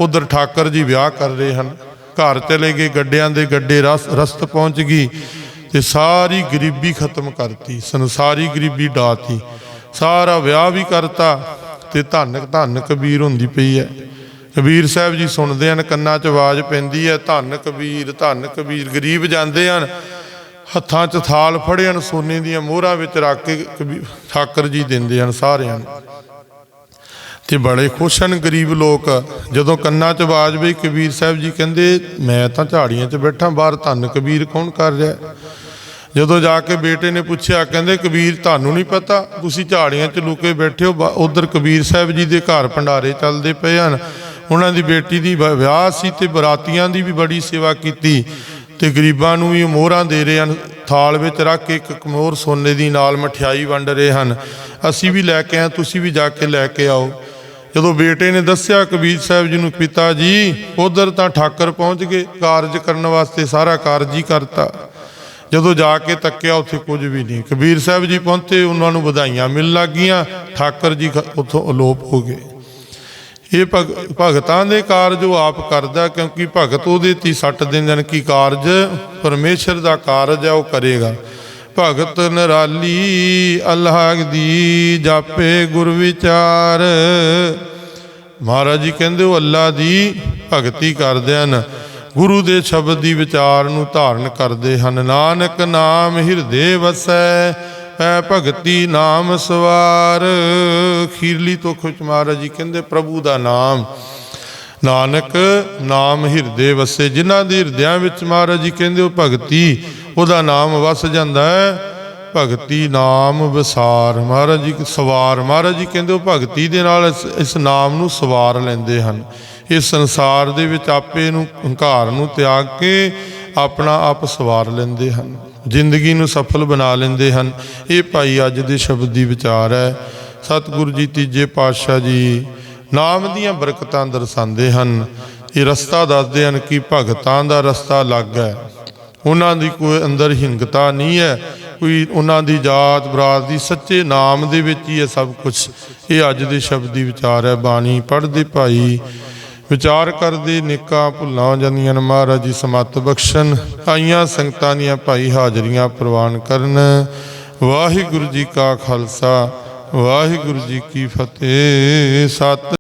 [SPEAKER 1] ਉਧਰ ਠਾਕਰ ਜੀ ਵਿਆਹ ਕਰ ਰਹੇ ਹਨ। ਘਰ ਚਲੇ ਗਏ, ਗੱਡਿਆਂ ਦੇ ਗੱਡੇ ਰਸ ਰਸਤ ਪਹੁੰਚ ਗਈ ਤੇ ਸਾਰੀ ਗਰੀਬੀ ਖਤਮ ਕਰਤੀ, ਸੰਸਾਰੀ ਗਰੀਬੀ ਡਾਤੀ। ਸਾਰਾ ਵਿਆਹ ਵੀ ਕਰਤਾ ਤੇ ਧੰਨ ਧੰਨ ਕਬੀਰ ਹੁੰਦੀ ਪਈ ਹੈ ਕਬੀਰ ਸਾਹਿਬ ਜੀ ਸੁਣਦੇ ਹਨ, ਕੰਨਾਂ 'ਚ ਆਵਾਜ਼ ਪੈਂਦੀ ਹੈ ਧੰਨ ਕਬੀਰ ਧੰਨ ਕਬੀਰ। ਗਰੀਬ ਜਾਂਦੇ ਹਨ, ਹੱਥਾਂ 'ਚ ਥਾਲ ਫੜੇ ਹਨ, ਸੋਨੇ ਦੀਆਂ ਮੋਹਰਾਂ ਵਿੱਚ ਰੱਖ ਕੇ ਕਬੀਰ ਠਾਕਰ ਜੀ ਦਿੰਦੇ ਹਨ ਸਾਰਿਆਂ ਨੂੰ। ਤੇ ਬੜੇ ਖੁਸ਼ ਹਨ ਗਰੀਬ ਲੋਕ। ਜਦੋਂ ਕੰਨਾਂ 'ਚ ਆਵਾਜ਼ ਪਈ, ਕਬੀਰ ਸਾਹਿਬ ਜੀ ਕਹਿੰਦੇ, ਮੈਂ ਤਾਂ ਝਾੜੀਆਂ 'ਚ ਬੈਠਾ, ਬਾਹਰ ਧੰਨ ਕਬੀਰ ਕੌਣ ਕਰ ਰਿਹਾ? ਜਦੋਂ ਜਾ ਕੇ ਬੇਟੇ ਨੇ ਪੁੱਛਿਆ, ਕਹਿੰਦੇ ਕਬੀਰ ਤੁਹਾਨੂੰ ਨਹੀਂ ਪਤਾ, ਤੁਸੀਂ ਝਾੜੀਆਂ 'ਚ ਲੁਕੇ ਬੈਠੇ ਹੋ ਉਧਰ ਕਬੀਰ ਸਾਹਿਬ ਜੀ ਦੇ ਘਰ ਭੰਡਾਰੇ ਚੱਲਦੇ ਪਏ ਹਨ। ਉਹਨਾਂ ਦੀ ਬੇਟੀ ਦੀ ਵ- ਵਿਆਹ ਸੀ ਤੇ ਬਰਾਤੀਆਂ ਦੀ ਵੀ ਬੜੀ ਸੇਵਾ ਕੀਤੀ ਤੇ ਗਰੀਬਾਂ ਨੂੰ ਵੀ ਮੋਹਰਾਂ ਦੇ ਰਹੇ ਹਨ। ਥਾਲ ਵਿੱਚ ਰੱਖ ਕੇ ਇੱਕ ਕਮੋਰ ਸੋਨੇ ਦੀ ਨਾਲ ਮਠਿਆਈ ਵੰਡ ਰਹੇ ਹਨ। ਅਸੀਂ ਵੀ ਲੈ ਕੇ ਆਏ, ਤੁਸੀਂ ਵੀ ਜਾ ਕੇ ਲੈ ਕੇ ਆਓ। ਜਦੋਂ ਬੇਟੇ ਨੇ ਦੱਸਿਆ, ਕਬੀਰ ਸਾਹਿਬ ਜੀ ਨੂੰ, ਪਿਤਾ ਜੀ, ਉਧਰ ਤਾਂ ਠਾਕਰ ਪਹੁੰਚ ਗਏ। ਕਾਰਜ ਕਰਨ ਵਾਸਤੇ ਸਾਰਾ ਕਾਰਜ ਹੀ ਕਰਤਾ। ਜਦੋਂ ਜਾ ਕੇ ਤੱਕਿਆ ਉੱਥੇ ਕੁਝ ਵੀ ਨਹੀਂ। ਕਬੀਰ ਸਾਹਿਬ ਜੀ ਪਹੁੰਚੇ, ਉਹਨਾਂ ਨੂੰ ਵਧਾਈਆਂ ਮਿਲ ਲੱਗੀਆਂ ਠਾਕਰ ਜੀ ਉੱਥੋਂ ਅਲੋਪ ਹੋ ਗਏ। ਇਹ ਭਗ, ਭਗਤਾਂ ਦੇ ਕਾਰਜ ਉਹ ਆਪ ਕਰਦਾ ਕਿਉਂਕਿ ਭਗਤ ਉਹਦੇ ਤੇ ਹੀ ਸੱਟ ਦਿੰਦੇ ਨੇ ਕਿ ਕਾਰਜ ਪਰਮੇਸ਼ਰ ਦਾ ਕਾਰਜ ਹੈ, ਉਹ ਕਰੇਗਾ। ਭਗਤ ਨਰਾਲੀ ਅੱਲਾਹ ਦੀ ਜਾਪੇ ਗੁਰ ਵਿਚਾਰ। ਮਹਾਰਾਜ ਜੀ ਕਹਿੰਦੇ, ਉਹ ਅੱਲਾ ਦੀ ਭਗਤੀ ਕਰਦੇ ਹਨ। ਗੁਰੂ ਦੇ ਸ਼ਬਦ ਦੀ ਵਿਚਾਰ ਨੂੰ ਧਾਰਨ ਕਰਦੇ ਹਨ। ਨਾਨਕ ਨਾਮ ਹਿਰਦੇ ਵਸੈ ਪੈ ਭਗਤੀ ਨਾਮ ਸਵਾਰ। ਖੀਰਲੀ ਤੋਂ ਖੁਸ਼ ਮਹਾਰਾਜ ਜੀ ਕਹਿੰਦੇ ਪ੍ਰਭੂ ਦਾ ਨਾਮ ਨਾਨਕ ਨਾਮ ਹਿਰਦੇ ਵਸੇ। ਜਿਨ੍ਹਾਂ ਦੇ ਹਿਰਦਿਆਂ ਵਿੱਚ ਮਹਾਰਾਜ ਜੀ ਕਹਿੰਦੇ ਉਹ ਭਗਤੀ ਉਹਦਾ ਨਾਮ ਵਸ ਜਾਂਦਾ ਹੈ। ਭਗਤੀ ਨਾਮ ਵਿਸਾਰ। ਮਹਾਰਾਜ ਜੀ ਸਵਾਰ। ਮਹਾਰਾਜ ਜੀ ਕਹਿੰਦੇ ਉਹ ਭਗਤੀ ਦੇ ਨਾਲ ਇਸ, ਇਸ ਨਾਮ ਨੂੰ ਸਵਾਰ ਲੈਂਦੇ ਹਨ। ਇਸ ਸੰਸਾਰ ਦੇ ਵਿੱਚ ਆਪੇ ਨੂੰ, ਹੰਕਾਰ ਨੂੰ ਤਿਆਗ ਕੇ ਆਪਣਾ ਆਪ ਸਵਾਰ ਲੈਂਦੇ ਹਨ। ਜ਼ਿੰਦਗੀ ਨੂੰ ਸਫਲ ਬਣਾ ਲੈਂਦੇ ਹਨ। ਇਹ ਭਾਈ ਅੱਜ ਦੇ ਸ਼ਬਦ ਦੀ ਵਿਚਾਰ ਹੈ। ਸਤਿਗੁਰੂ ਜੀ ਤੀਜੇ ਪਾਤਸ਼ਾਹ ਜੀ ਨਾਮ ਦੀਆਂ ਬਰਕਤਾਂ ਦਰਸਾਉਂਦੇ ਹਨ। ਇਹ ਰਸਤਾ ਦੱਸਦੇ ਹਨ ਕਿ ਭਗਤਾਂ ਦਾ ਰਸਤਾ ਅਲੱਗ ਹੈ। ਉਹਨਾਂ ਦੀ ਕੋਈ ਅੰਦਰ ਹਿੰਗਤਾ ਨਹੀਂ ਹੈ। ਕੋਈ ਉਹਨਾਂ ਦੀ ਜਾਤ ਬਰਾਤ ਦੀ ਸੱਚੇ ਨਾਮ ਦੇ ਵਿੱਚ ਹੀ ਹੈ ਸਭ ਕੁਝ ਇਹ ਅੱਜ ਦੇ ਸ਼ਬਦ ਦੀ ਵਿਚਾਰ ਹੈ। ਬਾਣੀ ਪੜ੍ਹਦੇ ਭਾਈ ਵਿਚਾਰ ਕਰਦੇ, ਨਿੱਕਾ ਭੁੱਲਾਂ ਹੋ ਜਾਂਦੀਆਂ ਨੇ ਮਹਾਰਾਜ ਜੀ, ਸਮਤ ਬਖਸ਼ਣ। ਆਈਆਂ ਸੰਗਤਾਂ ਦੀਆਂ ਭਾਈ ਹਾਜ਼ਰੀਆਂ ਪ੍ਰਵਾਨ ਕਰਨ। ਵਾਹਿਗੁਰੂ ਜੀ ਕਾ ਖਾਲਸਾ, ਵਾਹਿਗੁਰੂ ਜੀ ਕੀ ਫਤਿਹ। ਸਤ